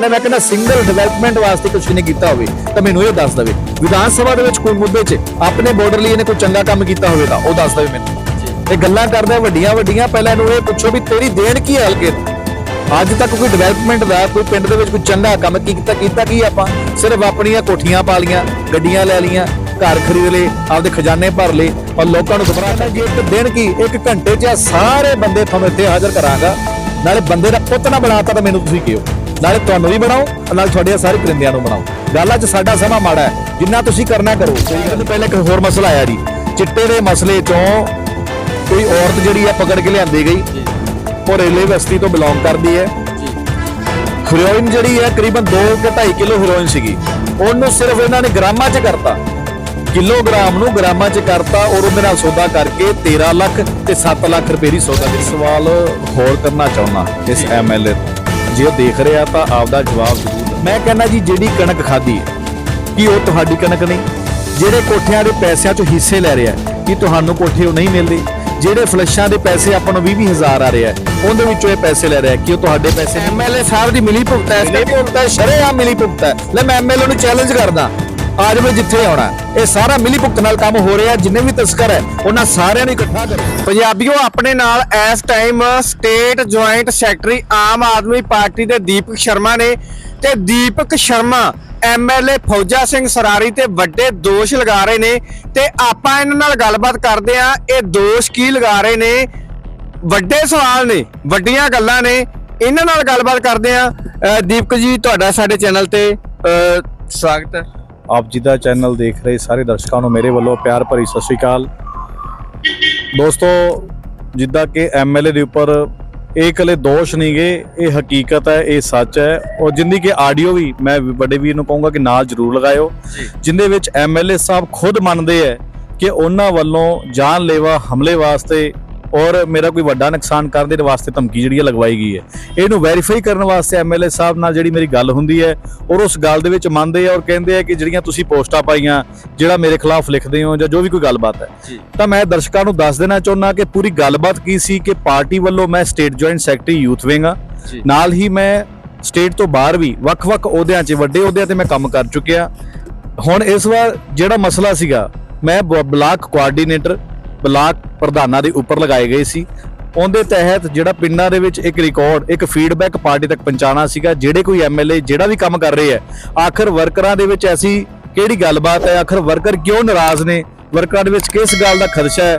ਨਾ ਮੈਂ ਕਹਿੰਦਾ ਸਿੰਗਲ ਡਿਵੈਲਪਮੈਂਟ ਵਾਸਤੇ ਕੁਝ ਨਹੀਂ ਕੀਤਾ ਹੋਵੇ ਤਾਂ ਮੈਨੂੰ ਇਹ ਦੱਸ ਦੇਵੇ। ਵਿਧਾਨ ਸਭਾ ਦੇ ਵਿੱਚ ਕੋਈ ਮੁੱਦੇ 'ਚ ਆਪਣੇ ਬਾਰਡਰ ਲਈ ਇਹਨੇ ਕੋਈ ਚੰਗਾ ਕੰਮ ਕੀਤਾ ਹੋਵੇ ਤਾਂ ਉਹ ਦੱਸ ਦੇਵੇ ਮੈਨੂੰ। ਇਹ ਗੱਲਾਂ ਕਰਦਾ ਵੱਡੀਆਂ ਵੱਡੀਆਂ ਪਹਿਲਾਂ ਇਹਨੂੰ ਇਹ ਪੁੱਛੋ ਵੀ ਤੇਰੀ ਦੇਣ ਕੀ ਹੈ ਹਲਕੇ? ਅੱਜ ਤੱਕ ਕੋਈ ਡਿਵੈਲਪਮੈਂਟ ਦਾ ਕੋਈ ਪਿੰਡ ਦੇ ਵਿੱਚ ਕੋਈ ਚੰਗਾ ਕੰਮ ਕੀ ਕੀਤਾ ਕੀਤਾ ਕੀ ਆਪਾਂ? ਸਿਰਫ ਆਪਣੀਆਂ ਕੋਠੀਆਂ ਪਾ ਲੀਆਂ ਗੱਡੀਆਂ ਲੈ ਲੀਆਂ ਘਰ ਖਰੀਦ ਲਏ ਆਪਦੇ ਖਜ਼ਾਨੇ ਭਰ ਲਏ ਔਰ ਲੋਕਾਂ ਨੂੰ ਕਰਨਾ ਜੀ ਇੱਕ ਦਿਨ ਕੀ ਇੱਕ ਘੰਟੇ 'ਚ ਸਾਰੇ ਬੰਦੇ ਤੁਹਾਨੂੰ ਇੱਥੇ ਹਾਜ਼ਰ ਕਰਾਂਗਾ। ਨਾਲੇ ਬੰਦੇ ਦਾ ਪੁੱਤ ਨਾ ਬਣਾਤਾ ਤਾਂ ਮੈਨੂੰ ਤੁਸੀਂ ਕਿਹੋ? ਨਾਲੇ ਤੁਹਾਨੂੰ ਵੀ ਬਣਾਓ ਨਾਲ ਤੁਹਾਡੇ ਸਾਰੇ ਕਰਿੰਦਿਆਂ ਨੂੰ ਬਣਾਓ। ਗੱਲ 'ਚ ਸਾਡਾ ਸਮਾਂ ਮਾੜਾ ਹੈ। ਜਿੰਨਾ ਤੁਸੀਂ ਕਰਨਾ ਕਰੋ। ਇਹਦੇ ਪਹਿਲੇ ਇੱਕ ਹੋਰ ਮਸਲਾ ਆਇਆ ਜੀ। ਚਿੱਟੇ ਦੇ ਮਸਲੇ 'ਚੋਂ ਕੋਈ ਔਰਤ ਜਿਹੜੀ ਹੈ ਪਕੜ ਕੇ ਲਿਆਂਦੀ ਗਈ। ਉਹ ਰੇਲਵੇ ਬਸਤੀ ਤੋਂ ਬਿਲੋਂਗ ਕਰਦੀ ਹੈ। ਹੈਰੋਇਨ ਜਿਹੜੀ ਹੈ ਕਰੀਬਨ 2 ਕਿ 2.5 ਕਿਲੋ ਹੈਰੋਇਨ ਸੀਗੀ। ਉਹਨੂੰ ਸਿਰਫ ਇਹਨਾਂ ਨੇ ਗ੍ਰਾਮਾਂ 'ਚ ਕਰਤਾ। ਕਿਲੋਗ੍ਰਾਮ ਨੂੰ ਗ੍ਰਾਮਾਂ 'ਚ ਕਰਤਾ ਔਰ ਉਹਦੇ ਨਾਲ ਸੌਦਾ ਕਰਕੇ 13 ਲੱਖ ਤੇ 7 ਲੱਖ ਰੁਪਏ ਦੀ ਸੌਦਾ ਦੀ ਸਵਾਲ ਹੋਰ ਕਰਨਾ ਚਾਹੁੰਦਾ ਇਸ ਐਮਐਲਏ ਜੇ ਦੇਖ ਰਿਹਾ ਤਾਂ ਆਪਦਾ ਜਵਾਬ ਜ਼ਰੂਰ। ਮੈਂ ਕਹਿੰਦਾ ਜੀ ਜਿਹੜੀ ਕਣਕ ਖਾਦੀ ਹੈ ਕੀ ਉਹ ਤੁਹਾਡੀ ਕਣਕ ਨਹੀਂ? ਜਿਹੜੇ ਕੋਠਿਆਂ ਦੇ ਪੈਸਿਆਂ 'ਚੋਂ ਹਿੱਸੇ ਲੈ ਰਿਹਾ ਕੀ ਤੁਹਾਨੂੰ ਕੋਠੇ ਉਹ ਨਹੀਂ ਮਿਲਦੇ? ਜਿਹੜੇ ਫਲੈਸ਼ਾਂ ਦੇ ਪੈਸੇ ਆਪਾਂ ਨੂੰ 20 ਹਜ਼ਾਰ ਆ ਰਿਹਾ ਉਹਦੇ ਵਿੱਚੋਂ ਇਹ ਪੈਸੇ ਲੈ ਰਿਹਾ ਕੀ ਉਹ ਤੁਹਾਡੇ ਪੈਸੇ ਐਮਐਲਏ ਸਾਹਿਬ ਦੀ ਮਿਲੀ ਭੁਗਤ ਹੈ ਮਿਲੀ ਭੁਗਤ ਹੈ ਸ਼ਰੇਆਮ ਮਿਲੀ ਭੁਗਤ। ਹੈ ਲੈ ਮੈਂ ਐਮਐਲਏ ਨੂੰ ਚੈਲੰਜ ਕਰਦਾ। ਆ ਜਾਵੇ ਜਿੱਥੇ ਆਉਣਾ ਇਹ ਸਾਰਾ ਮਿਲੀ ਭੁਗਤ ਨਾਲ ਕੰਮ ਹੋ ਰਿਹਾ ਜਿੰਨੇ ਵੀ ਤਸਕਰ ਹੈ, ਉਹਨਾਂ ਸਾਰਿਆਂ ਨੂੰ ਇਕੱਠਾ ਕਰੋ। ਪੰਜਾਬੀਓ, ਆਪਣੇ ਨਾਲ ਇਸ time state joint secretary Aam Aadmi party ਦੇ ਦੀਪਕ ਸ਼ਰਮਾ ਨੇ ਤੇ ਦੀਪਕ ਸ਼ਰਮਾ ਐਮਐਲਏ ਫੌਜਾ ਸਿੰਘ ਸਰਾਰੀ ਤੇ ਵੱਡੇ ਦੋਸ਼ ਲਗਾ ਰਹੇ ਨੇ ਤੇ ਆਪਾਂ ਇਹਨਾਂ ਨਾਲ ਗੱਲਬਾਤ ਕਰਦੇ ਆ ਇਹ ਦੋਸ਼ ਕੀ ਲਗਾ ਰਹੇ ਨੇ? ਵੱਡੇ ਸਵਾਲ ਨੇ, ਵੱਡੀਆਂ ਗੱਲਾਂ ਨੇ। ਇਹਨਾਂ ਨਾਲ ਗੱਲਬਾਤ ਕਰਦੇ ਆ ਦੀਪਕ ਜੀ, ਤੁਹਾਡਾ ਸਾਡੇ ਚੈਨਲ ਤੇ ਸਵਾਗਤ ਹੈ। ਆਪ ਜੀ ਦਾ ਚੈਨਲ ਦੇਖ ਰਹੇ ਸਾਰੇ ਦਰਸ਼ਕਾਂ ਨੂੰ ਮੇਰੇ ਵੱਲੋਂ ਪਿਆਰ ਭਰੀ ਸਤਿ ਸ਼੍ਰੀ ਅਕਾਲ। ਦੋਸਤੋ ਜਿੱਦਾਂ ਕਿ ਐਮਐਲਏ ਦੇ ਉੱਪਰ ਇਹ ਇਕੱਲੇ ਦੋਸ਼ ਨਹੀਂਗੇ ਇਹ ਹਕੀਕਤ ਹੈ ਇਹ ਸੱਚ ਹੈ। ਔਰ ਜਿੰਦੀ ਕਿ ਆਡੀਓ ਵੀ ਮੈਂ ਵੱਡੇ ਵੀਰ ਨੂੰ ਕਹੂੰਗਾ ਕਿ ਨਾਲ ਜ਼ਰੂਰ ਲਗਾਇਓ ਜਿੰਦੇ ਵਿੱਚ ਐਮਐਲਏ ਸਾਹਿਬ ਖੁਦ ਮੰਨਦੇ ਹੈ ਕਿ ਉਹਨਾਂ ਵੱਲੋਂ ਜਾਨਲੇਵਾ ਹਮਲੇ ਵਾਸਤੇ ਔਰ ਮੇਰਾ ਕੋਈ ਵੱਡਾ ਨੁਕਸਾਨ ਕਰਨ ਦੇ ਵਾਸਤੇ ਧਮਕੀ ਜਿਹੜੀ ਹੈ ਲਗਵਾਈ ਗਈ ਹੈ। ਇਹਨੂੰ ਵੈਰੀਫਾਈ ਕਰਨ ਵਾਸਤੇ ਐਮਐਲਏ ਸਾਹਿਬ ਨਾਲ ਜਿਹੜੀ ਮੇਰੀ ਗੱਲ ਹੁੰਦੀ ਹੈ ਔਰ ਉਸ ਗੱਲ ਦੇ ਵਿੱਚ ਮੰਨਦੇ ਆ ਔਰ ਕਹਿੰਦੇ ਆ ਕਿ ਜਿਹੜੀਆਂ ਤੁਸੀਂ ਪੋਸਟਾਂ ਪਾਈਆਂ ਜਿਹੜਾ ਮੇਰੇ ਖਿਲਾਫ ਲਿਖਦੇ ਹੋ ਜਾਂ ਜੋ ਵੀ ਕੋਈ ਗੱਲਬਾਤ ਹੈ। ਤਾਂ ਮੈਂ ਦਰਸ਼ਕਾਂ ਨੂੰ ਦੱਸ ਦੇਣਾ ਚਾਹੁੰਦਾ ਕਿ ਪੂਰੀ ਗੱਲਬਾਤ ਕੀ ਸੀ ਕਿ ਪਾਰਟੀ ਵੱਲੋਂ ਮੈਂ state joint secretary youth wing ਆ। ਨਾਲ ਹੀ ਮੈਂ ਸਟੇਟ ਤੋਂ ਬਾਹਰ ਵੀ ਵੱਖ-ਵੱਖ ਅਹੁਦਿਆਂ 'ਚ ਵੱਡੇ ਅਹੁਦਿਆਂ ਤੇ ਮੈਂ ਕੰਮ ਕਰ ਚੁੱਕਿਆ। ਹੁਣ ਇਸ ਵਾਰ ਜਿਹੜਾ ਮਸਲਾ ਸੀਗਾ ਮੈਂ ਬਲਾਕ ਕੋਆਰਡੀਨੇਟਰ ਬਲਾਕ ਪ੍ਰਧਾਨਾਂ ਦੇ ਉੱਪਰ ਲਗਾਏ ਗਏ ਸੀ। ਉਹਦੇ ਤਹਿਤ ਜਿਹੜਾ ਪਿੰਡਾਂ ਦੇ ਵਿੱਚ ਇੱਕ ਰਿਕਾਰਡ ਇੱਕ ਫੀਡਬੈਕ ਪਾਰਟੀ ਤੱਕ ਪਹੁੰਚਾਉਣਾ ਸੀਗਾ ਜਿਹੜੇ ਕੋਈ ਐਮਐਲਏ ਜਿਹੜਾ ਵੀ ਕੰਮ ਕਰ ਰਹੇ ਹੈ ਆਖਰ ਵਰਕਰਾਂ ਦੇ ਵਿੱਚ ਐਸੀ ਕਿਹੜੀ ਗੱਲਬਾਤ ਹੈ? ਆਖਰ ਵਰਕਰ ਕਿਉਂ ਨਾਰਾਜ਼ ਨੇ? ਵਰਕਰਾਂ ਦੇ ਵਿੱਚ ਕਿਸ ਗੱਲ ਦਾ ਖਦਸ਼ਾ ਹੈ?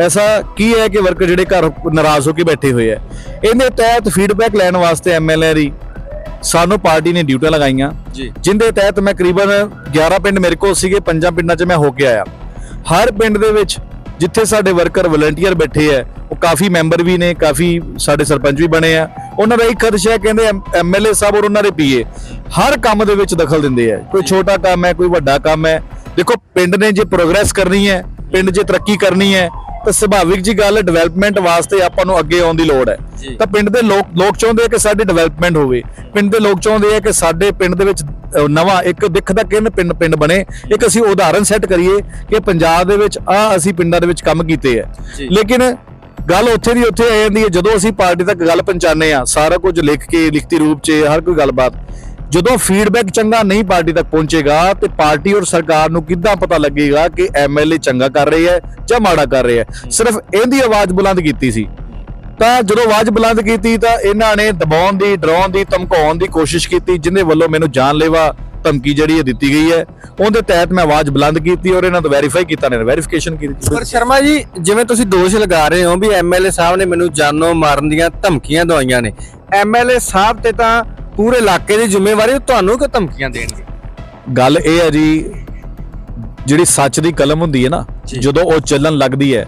ਐਸਾ ਕੀ ਹੈ ਕਿ ਵਰਕਰ ਜਿਹੜੇ ਘਰ ਨਾਰਾਜ਼ ਹੋ ਕੇ ਬੈਠੇ ਹੋਏ ਹੈ ਇਹਦੇ ਤਹਿਤ ਫੀਡਬੈਕ ਲੈਣ ਵਾਸਤੇ ਐਮਐਲਏ ਦੀ ਸਾਨੂੰ ਪਾਰਟੀ ਨੇ ਡਿਊਟੀਆਂ ਲਗਾਈਆਂ। ਜੀ। ਜਿੰਦੇ ਤਹਿਤ ਮੈਂ ਕਰੀਬਨ 11 ਪਿੰਡ ਮੇਰੇ ਕੋਲ ਸੀਗੇ ਪੰਜਾਂ ਪਿੰਡਾਂ 'ਚ ਮੈਂ ਹੋ ਕੇ ਆਇਆ। ਹਰ ਪਿੰਡ ਦੇ ਵਿੱਚ ਜਿੱਥੇ ਸਾਡੇ ਵਰਕਰ ਵਲੰਟੀਅਰ ਬੈਠੇ ਆ ਉਹ ਕਾਫੀ ਮੈਂਬਰ ਵੀ ਨੇ ਕਾਫੀ ਸਾਡੇ ਸਰਪੰਚ ਵੀ ਬਣੇ ਆ। ਉਹਨਾਂ ਦਾ ਇੱਕ ਖਦਸ਼ਾ ਹੈ ਕਹਿੰਦੇ ਐਮਐਲਏ ਸਾਹਿਬ ਔਰ ਉਹਨਾਂ ਦੇ ਪੀਏ ਹਰ ਕੰਮ ਦੇ ਵਿੱਚ ਦਖਲ ਦਿੰਦੇ ਆ। ਕੋਈ ਛੋਟਾ ਕੰਮ ਹੈ ਕੋਈ ਵੱਡਾ ਕੰਮ ਹੈ। ਦੇਖੋ ਪਿੰਡ ਨੇ ਜੇ ਪ੍ਰੋਗਰੈਸ ਕਰਨੀ ਹੈ ਪਿੰਡ 'ਚ ਤਰੱਕੀ ਕਰਨੀ ਹੈ ਤਾਂ ਸੁਭਾਵਿਕ ਜੀ ਗੱਲ ਡਿਵੈਲਪਮੈਂਟ ਵਾਸਤੇ ਆਪਾਂ ਨੂੰ ਅੱਗੇ ਆਉਣ ਦੀ ਲੋੜ ਹੈ। ਤਾਂ ਪਿੰਡ ਦੇ ਲੋਕ ਲੋਕ ਚਾਹੁੰਦੇ ਆ ਕਿ ਸਾਡੀ ਡਿਵੈਲਪਮੈਂਟ ਹੋਵੇ। ਪਿੰਡ ਦੇ ਲੋਕ ਚਾਹੁੰਦੇ ਆ ਕਿ ਸਾਡੇ ਪਿੰਡ ਦੇ ਵਿੱਚ ਨਵਾਂ ਇੱਕ ਦਿੱਖ ਦਾ ਕਿੰਨ ਪਿੰਡ ਪਿੰਡ ਬਣੇ। ਇੱਕ ਅਸੀਂ ਉਦਾਹਰਨ ਸੈੱਟ ਕਰੀਏ ਕਿ ਪੰਜਾਬ ਦੇ ਵਿੱਚ ਆ ਅਸੀਂ ਪਿੰਡਾਂ ਦੇ ਵਿੱਚ ਕੰਮ ਕੀਤੇ ਆ। ਲੇਕਿਨ ਗੱਲ ਉੱਥੇ ਦੀ ਉੱਥੇ ਆ ਜਾਂਦੀ ਹੈ। ਜਦੋਂ ਅਸੀਂ ਪਾਰਟੀ ਤੱਕ ਗੱਲ ਪਹੁੰਚਾਉਂਦੇ ਆ ਸਾਰਾ ਕੁਝ ਲਿਖ ਕੇ ਲਿਖਤੀ ਰੂਪ 'ਚ ਹਰ ਕੋਈ ਗੱਲਬਾਤ। ਜਦੋਂ ਫੀਡਬੈਕ ਚੰਗਾ ਨਹੀਂ ਪਾਰਟੀ ਤੱਕ ਪਹੁੰਚੇਗਾ ਤੇ ਪਾਰਟੀ ਔਰ ਸਰਕਾਰ ਨੂੰ ਕਿੱਦਾਂ ਪਤਾ ਲੱਗੇਗਾ ਕਿ ਐਮਐਲਏ ਚੰਗਾ ਕਰ ਰਹੀ ਹੈ ਜਾਂ ਮਾੜਾ ਕਰ ਰਹੀ ਹੈ? ਸਿਰਫ ਇਹਦੀ ਆਵਾਜ਼ ਬੁਲੰਦ ਕੀਤੀ ਸੀ। ਤਾਂ ਜਦੋਂ ਆਵਾਜ਼ ਬੁਲੰਦ ਕੀਤੀ ਤਾਂ ਇਹਨਾਂ ਨੇ ਦਬਾਉਣ ਦੀ, ਡਰਾਉਣ ਦੀ, ਧਮਕਾਉਣ ਦੀ ਕੋਸ਼ਿਸ਼ ਕੀਤੀ ਜਿਹਦੇ ਵੱਲੋਂ ਮੈਨੂੰ ਜਾਨਲੇਵਾ ਧਮਕੀ ਜਿਹੜੀ ਹੈ ਦਿੱਤੀ ਗਈ ਹੈ। ਉਹਦੇ ਤਹਿਤ ਮੈਂ ਆਵਾਜ਼ ਬੁਲੰਦ ਕੀਤੀ ਔਰ ਇਹਨਾਂ ਤੋਂ ਵੈਰੀਫਾਈ ਕੀਤਾ ਨੇ ਵੈਰੀਫਿਕੇਸ਼ਨ ਕੀਤੀ ਪਰ ਸ਼ਰਮਾ ਜੀ, ਜਿਵੇਂ ਤੁਸੀਂ ਦੋਸ਼ ਲਗਾ ਰਹੇ ਹੋ ਵੀ ਐਮਐਲਏ ਸਾਹਿਬ ਨੇ ਮੈਨੂੰ ਜਾਨੋਂ ਮਾਰਨ ਦੀਆਂ ਧਮਕੀਆਂ ਦਵਾਈਆਂ ਨੇ ਐਮਐਲਏ ਸਾਹਿਬ ਤੇ ਤਾਂ ਪੂਰੇ ਇਲਾਕੇ ਦੀ ਜ਼ਿੰਮੇਵਾਰੀ ਉਹ ਤੁਹਾਨੂੰ ਕਿ ਧਮਕੀਆਂ ਦੇਣਗੇ? ਗੱਲ ਇਹ ਹੈ ਜੀ ਜਿਹੜੀ ਸੱਚ ਦੀ ਕਲਮ ਹੁੰਦੀ ਹੈ ਨਾ। ਜਦੋਂ ਉਹ ਚੱਲਣ ਲੱਗਦੀ ਹੈ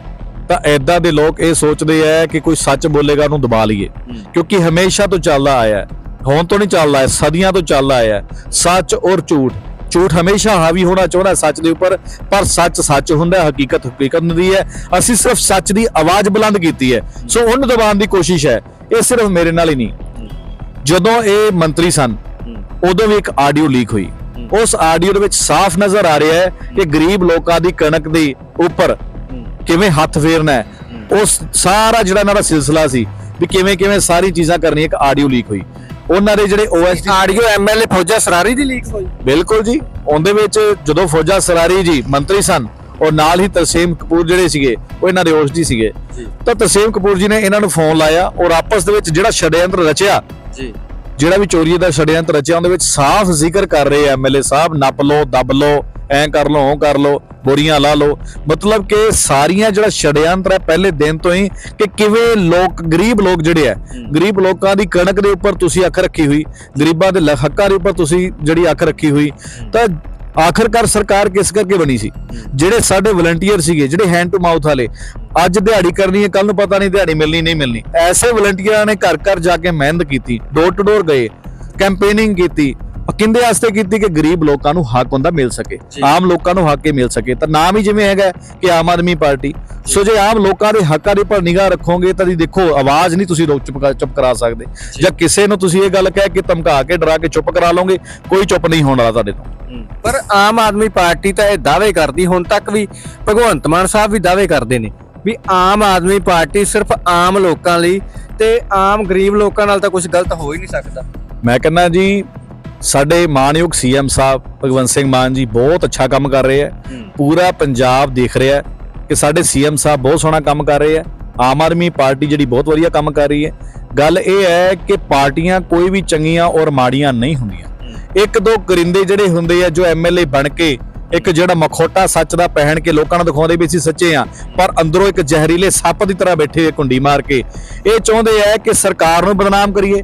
ਤਾਂ ਐਦਾਂ ਦੇ ਲੋਕ ਇਹ ਸੋਚਦੇ ਆ ਕਿ ਕੋਈ ਸੱਚ ਬੋਲੇਗਾ ਉਹਨੂੰ ਦਬਾ ਲਈਏ। ਕਿਉਂਕਿ ਹਮੇਸ਼ਾ ਤੋਂ ਚੱਲਦਾ ਆਇਆ ਹੈ ਹੁਣ ਤੋਂ ਨਹੀਂ ਚੱਲਦਾ ਹੈ ਸਦੀਆਂ ਤੋਂ ਚੱਲਦਾ ਆਇਆ ਹੈ ਸੱਚ ਔਰ ਝੂਠ। ਝੂਠ ਹਮੇਸ਼ਾ ਹਾਵੀ ਹੋਣਾ ਚਾਹੁੰਦਾ ਸੱਚ ਦੇ ਉੱਪਰ ਪਰ ਸੱਚ ਸੱਚ ਹੁੰਦਾ ਹਕੀਕਤ ਹਕੀਕਤ ਹੁੰਦੀ ਹੈ। ਅਸੀਂ ਸਿਰਫ ਸੱਚ ਦੀ ਆਵਾਜ਼ ਬੁਲੰਦ ਕੀਤੀ ਹੈ। ਸੋ ਉਹਨੂੰ ਦਬਾਉਣ ਦੀ ਕੋਸ਼ਿਸ਼ ਹੈ ਇਹ ਸਿਰਫ ਮੇਰੇ ਨਾਲ ਹੀ ਨਹੀਂ। ਜਦੋਂ ਇਹ ਮੰਤਰੀ ਸਨ ਉਦੋਂ ਵੀ ਇੱਕ ਆਡੀਓ ਲੀਕ ਹੋਈ। ਉਸ ਆਡੀਓ ਦੇ ਵਿੱਚ ਸਾਫ਼ ਨਜ਼ਰ ਆ ਰਿਹਾ ਹੈ ਕਿ ਗਰੀਬ ਲੋਕਾਂ ਦੀ ਕਣਕ ਦੇ ਉੱਪਰ ਕਿਵੇਂ ਹੱਥ ਫੇਰਨਾ ਹੈ। ਉਸ ਸਾਰਾ ਜਿਹੜਾ ਇਹਨਾਂ ਦਾ ਸਿਲਸਿਲਾ ਸੀ ਵੀ ਕਿਵੇਂ ਕਿਵੇਂ ਸਾਰੀ ਚੀਜ਼ਾਂ ਕਰਨੀ ਇੱਕ ਆਡੀਓ ਲੀਕ ਹੋਈ। ਉਹਨਾਂ ਦੇ ਜਿਹੜੇ OSD audio MLA Fauja Sarari ਦੀ ਲੀਕ ਹੋਈ। ਬਿਲਕੁਲ ਜੀ। ਉਹਦੇ ਵਿੱਚ ਜਦੋਂ ਫੌਜਾ ਸਰਾਰੀ ਜੀ ਮੰਤਰੀ ਸਨ ਔਰ ਨਾਲ ਹੀ ਤਰਸੇਮ ਕਪੂਰ ਜਿਹੜੇ ਸੀਗੇ ਉਹ ਇਹਨਾਂ ਦੇ ਓਐਸਡੀ ਸੀਗੇ। ਤਾਂ ਤਰਸੇਮ ਕਪੂਰ ਜੀ ਨੇ ਇਹਨਾਂ ਨੂੰ ਫੋਨ ਲਾਇਆ ਔਰ ਆਪਸ ਦੇ ਵਿੱਚ ਜਿਹੜਾ ਛੜਯੰਤਰ ਰਚਿਆ ਜੀ। ਜਿਹੜਾ ਵੀ ਚੋਰੀ ਦਾ ਛੜਯੰਤਰ ਰਚਿਆ ਉਹਦੇ ਵਿੱਚ ਸਾਫ਼ ਜ਼ਿਕਰ ਕਰ ਰਹੇ ਐਮਐਲਏ ਸਾਹਿਬ ਨੱਪ ਲਓ ਦੱਬ ਲਓ ਐਂ ਕਰ ਲਓ ਉਹ ਕਰ ਲਓ ਬੋਰੀਆਂ ਲਾ ਲਓ ਮਤਲਬ ਕਿ ਸਾਰੀਆਂ ਜਿਹੜਾ ਛੜਯੰਤਰ ਹੈ ਪਹਿਲੇ ਦਿਨ ਤੋਂ ਹੀ ਕਿ ਕਿਵੇਂ ਲੋਕ ਗਰੀਬ ਲੋਕ ਜਿਹੜੇ ਆ ਗਰੀਬ ਲੋਕਾਂ ਦੀ ਕਣਕ ਦੇ ਉੱਪਰ ਤੁਸੀਂ ਅੱਖ ਰੱਖੀ ਹੋਈ ਗਰੀਬਾਂ ਦੇ ਹੱਕਾਂ ਦੇ ਉੱਪਰ ਤੁਸੀਂ ਜਿਹੜੀ ਅੱਖ ਰੱਖੀ ਹੋਈ ਤਾਂ ਆਖਰਕਾਰ ਸਰਕਾਰ ਕਿਸ ਕਰਕੇ ਬਣੀ ਸੀ? ਜਿਹੜੇ ਸਾਡੇ ਵਲੰਟੀਅਰ ਸੀਗੇ, ਜਿਹੜੇ ਹੈਂਡ ਟੂ ਮਾਊਥ ਵਾਲੇ, ਅੱਜ ਦਿਹਾੜੀ ਕਰਨੀ ਹੈ ਕੱਲ ਨੂੰ ਪਤਾ ਨਹੀਂ ਦਿਹਾੜੀ ਮਿਲਣੀ, ਨਹੀਂ ਮਿਲਣੀ। ਐਸੇ ਵਲੰਟੀਅਰਾਂ ਨੇ ਘਰ ਘਰ ਜਾ ਕੇ ਮਿਹਨਤ ਕੀਤੀ ਡੋਰ ਟੂ ਡੋਰ ਗਏ ਕੈਂਪੇਨਿੰਗ ਕੀਤੀ ਕਿੰਦੇ ਵਾਸਤੇ ਕੀਤੀ ਕਿ ਗਰੀਬ ਲੋਕਾਂ ਨੂੰ ਹੱਕ ਹੁੰਦਾ ਮਿਲ ਸਕੇ। ਆਮ ਲੋਕਾਂ ਨੂੰ ਹੱਕ ਹੀ ਮਿਲ ਸਕੇ। ਤਾਂ ਨਾਮ ਹੀ ਜਿਵੇਂ ਹੈਗਾ ਕਿ ਆਮ ਆਦਮੀ ਪਾਰਟੀ। ਸੋ ਜੇ ਆਮ ਲੋਕਾਂ ਦੇ ਹੱਕਾਂ ਦੇ ਉੱਪਰ ਨਿਗਾਹ ਰੱਖੋਗੇ ਤਾਂ ਦੀ ਦੇਖੋ ਆਵਾਜ਼ ਨਹੀਂ ਤੁਸੀਂ ਰੋਕ ਚੁੱਪ ਚੁੱਪ ਕਰਾ ਸਕਦੇ। ਜਾਂ। ਕਿਸੇ ਨੂੰ ਤੁਸੀਂ ਇਹ ਗੱਲ ਕਹਿ ਕੇ ਧਮਕਾ ਕੇ ਡਰਾ ਕੇ ਚੁੱਪ ਕਰਾ ਲਓਗੇ ਕੋਈ ਚੁੱਪ ਨਹੀਂ ਹੋਣ ਵਾਲਾ ਤੁਹਾਡੇ ਤੋਂ। ਪਰ ਆਮ ਆਦਮੀ ਪਾਰਟੀ ਤਾਂ ਇਹ ਦਾਅਵੇ ਕਰਦੀ ਹੁਣ ਤੱਕ ਵੀ ਭਗਵੰਤ ਮਾਨ ਸਾਹਿਬ ਵੀ ਦਾਅਵੇ ਕਰਦੇ ਨੇ ਵੀ ਆਮ ਆਦਮੀ ਪਾਰਟੀ ਸਿਰਫ ਆਮ ਲੋਕਾਂ ਲਈ ਤੇ ਆਮ ਗਰੀਬ ਲੋਕਾਂ ਨਾਲ ਤਾਂ ਕੁਝ ਗਲਤ ਹੋ ਹੀ ਨਹੀਂ ਸਕਦਾ। ਮੈਂ ਕਹਿੰਦਾ ਜੀ ਸਾਡੇ ਮਾਨਯੋਗ ਸੀਐਮ ਸਾਹਿਬ ਭਗਵੰਤ ਸਿੰਘ ਮਾਨ ਜੀ ਬਹੁਤ ਅੱਛਾ ਕੰਮ ਕਰ ਰਹੇ ਹੈ। ਪੂਰਾ ਪੰਜਾਬ ਦੇਖ ਰਿਹਾ ਹੈ ਕਿ ਸਾਡੇ ਸੀਐਮ ਸਾਹਿਬ ਬਹੁਤ ਸੋਹਣਾ ਕੰਮ ਕਰ ਰਹੇ ਹੈ ਆਮ ਆਦਮੀ ਪਾਰਟੀ ਜਿਹੜੀ ਬਹੁਤ ਵਧੀਆ ਕੰਮ ਕਰ ਰਹੀ ਹੈ। ਗੱਲ ਇਹ ਹੈ ਕਿ ਪਾਰਟੀਆਂ ਕੋਈ ਵੀ ਚੰਗੀਆਂ ਔਰ ਮਾੜੀਆਂ ਨਹੀਂ ਹੁੰਦੀਆਂ। ਇੱਕ ਦੋ ਕਰਿੰਦੇ ਜਿਹੜੇ ਹੁੰਦੇ ਆ ਜੋ ਐਮਐਲਏ ਬਣ ਕੇ ਇੱਕ ਜਿਹੜਾ ਮਖੌਟਾ ਸੱਚ ਦਾ ਪਹਿਨ ਕੇ ਲੋਕਾਂ ਨੂੰ ਦਿਖਾਉਂਦੇ ਵੀ ਅਸੀਂ ਸੱਚੇ ਆ ਪਰ ਅੰਦਰੋਂ ਇੱਕ ਜ਼ਹਿਰੀਲੇ ਸੱਪ ਦੀ ਤਰ੍ਹਾਂ ਬੈਠੇ ਹੋਏ ਕੁੰਡੀ ਮਾਰ ਕੇ। ਇਹ ਚਾਹੁੰਦੇ ਆ ਕਿ ਸਰਕਾਰ ਨੂੰ ਬਦਨਾਮ ਕਰੀਏ।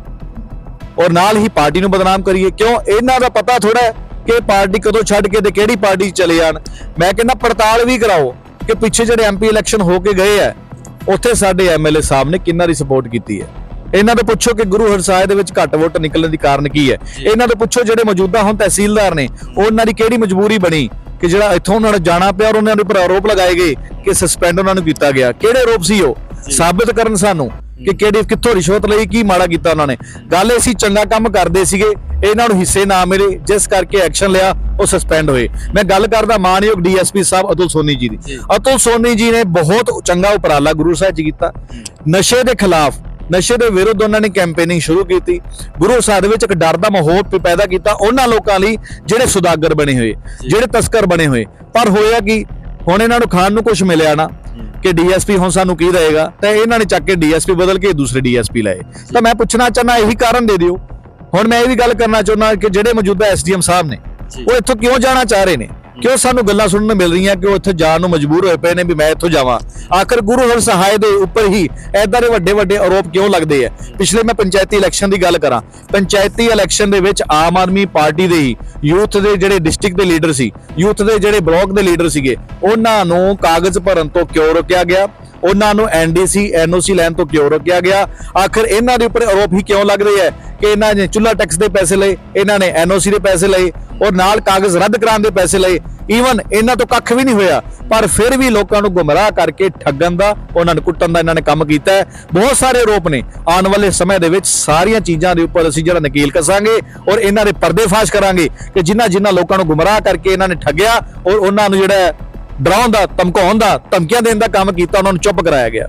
ਔਰ ਨਾਲ ਹੀ ਪਾਰਟੀ ਨੂੰ ਬਦਨਾਮ ਕਰੀਏ। ਕਿਉਂ? ਇਹਨਾਂ ਦਾ ਪਤਾ ਥੋੜਾ ਕਿ ਪਾਰਟੀ ਕਦੋਂ ਛੱਡ ਕੇ ਤੇ ਕਿਹੜੀ ਪਾਰਟੀ ਚਲੇ ਜਾਣ। ਮੈਂ ਕਹਿੰਦਾ ਪੜਤਾਲ ਵੀ ਕਰਾਓ ਕਿ ਪਿੱਛੇ ਜਿਹੜੇ ਐਮਪੀ ਇਲੈਕਸ਼ਨ ਹੋ ਕੇ ਗਏ ਆ ਉੱਥੇ ਸਾਡੇ ਐਮਐਲਏ ਸਾਹਿਬ ਨੇ ਕਿੰਨਾ ਦੀ ਸਪੋਰਟ ਕੀਤੀ ਹੈ। ਇਹਨਾਂ ਤੋਂ ਪੁੱਛੋ ਕਿ ਗੁਰੂ ਹਰਸਾਏ ਦੇ ਵਿੱਚ ਘੱਟ ਵੋਟ ਨਿਕਲਣ ਦੀ ਕਾਰਨ ਕੀ ਹੈ। ਇਹਨਾਂ ਤੋਂ ਪੁੱਛੋ ਜਿਹੜੇ ਮੌਜੂਦਾ ਹੁਣ ਤਹਿਸੀਲਦਾਰ ਨੇ ਉਹਨਾਂ ਦੀ ਕਿਹੜੀ ਮਜਬੂਰੀ ਬਣੀ ਕਿ ਜਿਹੜਾ ਇੱਥੋਂ ਉਹਨਾਂ ਨੂੰ ਜਾਣਾ ਪਿਆ ਔਰ ਉਹਨਾਂ ਦੇ ਉੱਪਰ ਆਰੋਪ ਲਗਾਏ ਗਏ ਕਿ ਸਸਪੈਂਡ ਉਹਨਾਂ ਨੂੰ ਕੀਤਾ ਗਿਆ। ਕਿਹੜੇ ਆਰੋਪ ਸੀ ਉਹ? ਸਾਬਿਤ ਕਰਨ ਸਾਨੂੰ। ਕਿ ਕਿਹੜੀ ਕਿੱਥੋਂ ਰਿਸ਼ਵਤ ਲਈ ਕੀ ਮਾੜਾ ਕੀਤਾ ਉਹਨਾਂ ਨੇ। ਗੱਲ ਇਹ ਸੀ ਚੰਗਾ ਕੰਮ ਕਰਦੇ ਸੀਗੇ ਇਹਨਾਂ ਨੂੰ ਹਿੱਸੇ ਨਾ ਮਿਲੇ ਜਿਸ ਕਰਕੇ ਐਕਸ਼ਨ ਲਿਆ ਉਹ ਸਸਪੈਂਡ ਹੋਏ। ਮੈਂ ਗੱਲ ਕਰਦਾ ਮਾਨਯੋਗ ਡੀਐਸਪੀ ਸਾਹਿਬ ਅਤੁਲ ਸੋਨੀ ਜੀ ਦੀ। ਅਤੁਲ ਸੋਨੀ ਜੀ ਨੇ ਬਹੁਤ ਚੰਗਾ ਉਪਰਾਲਾ ਗੁਰੂ ਸਾਹਿਬ ਜੀ ਕੀਤਾ। ਨਸ਼ੇ ਦੇ ਖਿਲਾਫ ਨਸ਼ੇ ਦੇ ਵਿਰੁੱਧ ਉਹਨਾਂ ਨੇ ਕੈਂਪੇਨਿੰਗ ਸ਼ੁਰੂ ਕੀਤੀ। ਗੁਰੂ ਸਾਹਿਬ ਦੇ ਵਿੱਚ ਇੱਕ ਡਰ ਦਾ ਮਾਹੌਲ ਪੈਦਾ ਕੀਤਾ ਉਹਨਾਂ ਲੋਕਾਂ ਲਈ ਜਿਹੜੇ ਸੁਦਾਗਰ ਬਣੇ ਹੋਏ ਜਿਹੜੇ ਤਸਕਰ ਬਣੇ ਹੋਏ। ਪਰ ਹੋਇਆ ਕੀ? ਹੁਣ ਇਹਨਾਂ ਨੂੰ ਖਾਣ ਨੂੰ ਕੁਝ ਮਿਲਿਆ ਨਾ। ਕਿ ਡੀਐਸਪੀ ਹੁਣ ਸਾਨੂੰ ਕੀ ਦੇਗਾ ਤਾਂ ਇਹਨਾਂ ਨੇ ਚੱਕ ਕੇ ਡੀਐਸਪੀ ਬਦਲ ਕੇ ਦੂਸਰੇ ਡੀਐਸਪੀ ਲਾਏ। ਤਾਂ ਮੈਂ ਪੁੱਛਣਾ ਚਾਹਨਾ ਇਹੀ ਕਾਰਨ ਦੇ ਦਿਓ। ਹੁਣ ਮੈਂ ਇਹ ਵੀ ਗੱਲ ਕਰਨਾ ਚਾਹੁੰਦਾ ਕਿ ਜਿਹੜੇ ਮੌਜੂਦਾ ਐਸਡੀਐਮ ਸਾਹਿਬ ਨੇ ਉਹ ਇੱਥੋਂ ਕਿਉਂ ਜਾਣਾ ਚਾਹ ਰਹੇ ਨੇ? ਕਿਉਂ ਸਾਨੂੰ ਗੱਲਾਂ ਸੁਣਨ ਨੂੰ ਮਿਲ ਰਹੀਆਂ ਕਿ ਉਹ ਇੱਥੇ ਜਾਣ ਨੂੰ ਮਜਬੂਰ ਹੋਏ ਪਏ ਨੇ ਵੀ ਮੈਂ ਇੱਥੋਂ ਜਾਵਾਂ? ਆਖਰ ਗੁਰੂ ਹਰ ਸਹਾਇ ਦੇ ਉੱਪਰ ਹੀ ਐਦਾਂ ਦੇ ਵੱਡੇ ਵੱਡੇ ਆਰੋਪ ਕਿਉਂ ਲੱਗਦੇ ਆ? ਪਿਛਲੇ ਮੈਂ ਪੰਚਾਇਤੀ ਇਲੈਕਸ਼ਨ ਦੀ ਗੱਲ ਕਰਾਂ। ਪੰਚਾਇਤੀ ਇਲੈਕਸ਼ਨ ਦੇ ਵਿੱਚ ਆਮ ਆਦਮੀ ਪਾਰਟੀ ਦੇ ਹੀ ਯੂਥ ਦੇ ਜਿਹੜੇ ਡਿਸਟ੍ਰਿਕਟ ਦੇ ਲੀਡਰ ਸੀ, ਯੂਥ ਦੇ ਜਿਹੜੇ ਬਲਾਕ ਦੇ ਲੀਡਰ ਸੀਗੇ, ਉਹਨਾਂ ਨੂੰ ਕਾਗਜ਼ ਭਰਨ ਤੋਂ ਕਿਉਂ ਰੋਕਿਆ ਗਿਆ? ਉਹਨਾਂ ਨੂੰ ਐਨਡੀਸੀ, ਐਨਓਸੀ ਲੈਣ ਤੋਂ ਕਿਉਂ ਰੋਕਿਆ ਗਿਆ? ਆਖਰ ਇਹਨਾਂ ਦੇ ਉੱਪਰ ਆਰੋਪ ਹੀ ਕਿਉਂ ਲੱਗ ਰਹੇ ਹੈ ਕਿ ਇਹਨਾਂ ਨੇ ਚੁੱਲਾ ਟੈਕਸ ਦੇ ਪੈਸੇ ਲਏ, ਇਹਨਾਂ ਨੇ ਐਨਓਸੀ ਦੇ ਪੈਸੇ ਲਏ ਔਰ ਨਾਲ ਕਾਗਜ਼ ਰੱਦ ਕਰਾਉਣ ਦੇ ਪੈਸੇ ਲਏ? ਈਵਨ ਇਹਨਾਂ ਤੋਂ ਕੱਖ ਵੀ ਨਹੀਂ ਹੋਇਆ, ਪਰ ਫਿਰ ਵੀ ਲੋਕਾਂ ਨੂੰ ਗੁੰਮਰਾਹ ਕਰਕੇ ਠੱਗਣ ਦਾ, ਉਹਨਾਂ ਨੂੰ ਕੁੱਟਣ ਦਾ ਇਹਨਾਂ ਨੇ ਕੰਮ ਕੀਤਾ ਹੈ। ਬਹੁਤ ਸਾਰੇ ਆਰੋਪ ਨੇ। ਆਉਣ ਵਾਲੇ ਸਮੇਂ ਦੇ ਵਿੱਚ ਸਾਰੀਆਂ ਚੀਜ਼ਾਂ ਦੇ ਉੱਪਰ ਅਸੀਂ ਜਿਹੜਾ ਨਕੀਲ ਕਸਾਂਗੇ ਔਰ ਇਹਨਾਂ ਦੇ ਪਰਦੇ ਫਾਸ਼ ਕਰਾਂਗੇ ਕਿ ਜਿਨ੍ਹਾਂ ਜਿਨ੍ਹਾਂ ਲੋਕਾਂ ਨੂੰ ਗੁੰਮਰਾਹ ਕਰਕੇ ਇਹਨਾਂ ਨੇ ਠੱਗਿਆ ਔਰ ਉਹਨਾਂ ਨੂੰ ਜਿਹੜਾ ਡਰਾਉਣ ਦਾ ਧਮਕਾਉਣ ਦਾ ਧਮਕੀਆਂ ਦੇਣ ਦਾ ਕੰਮ ਕੀਤਾ ਉਹਨਾਂ ਨੂੰ ਚੁੱਪ ਕਰਾਇਆ ਗਿਆ।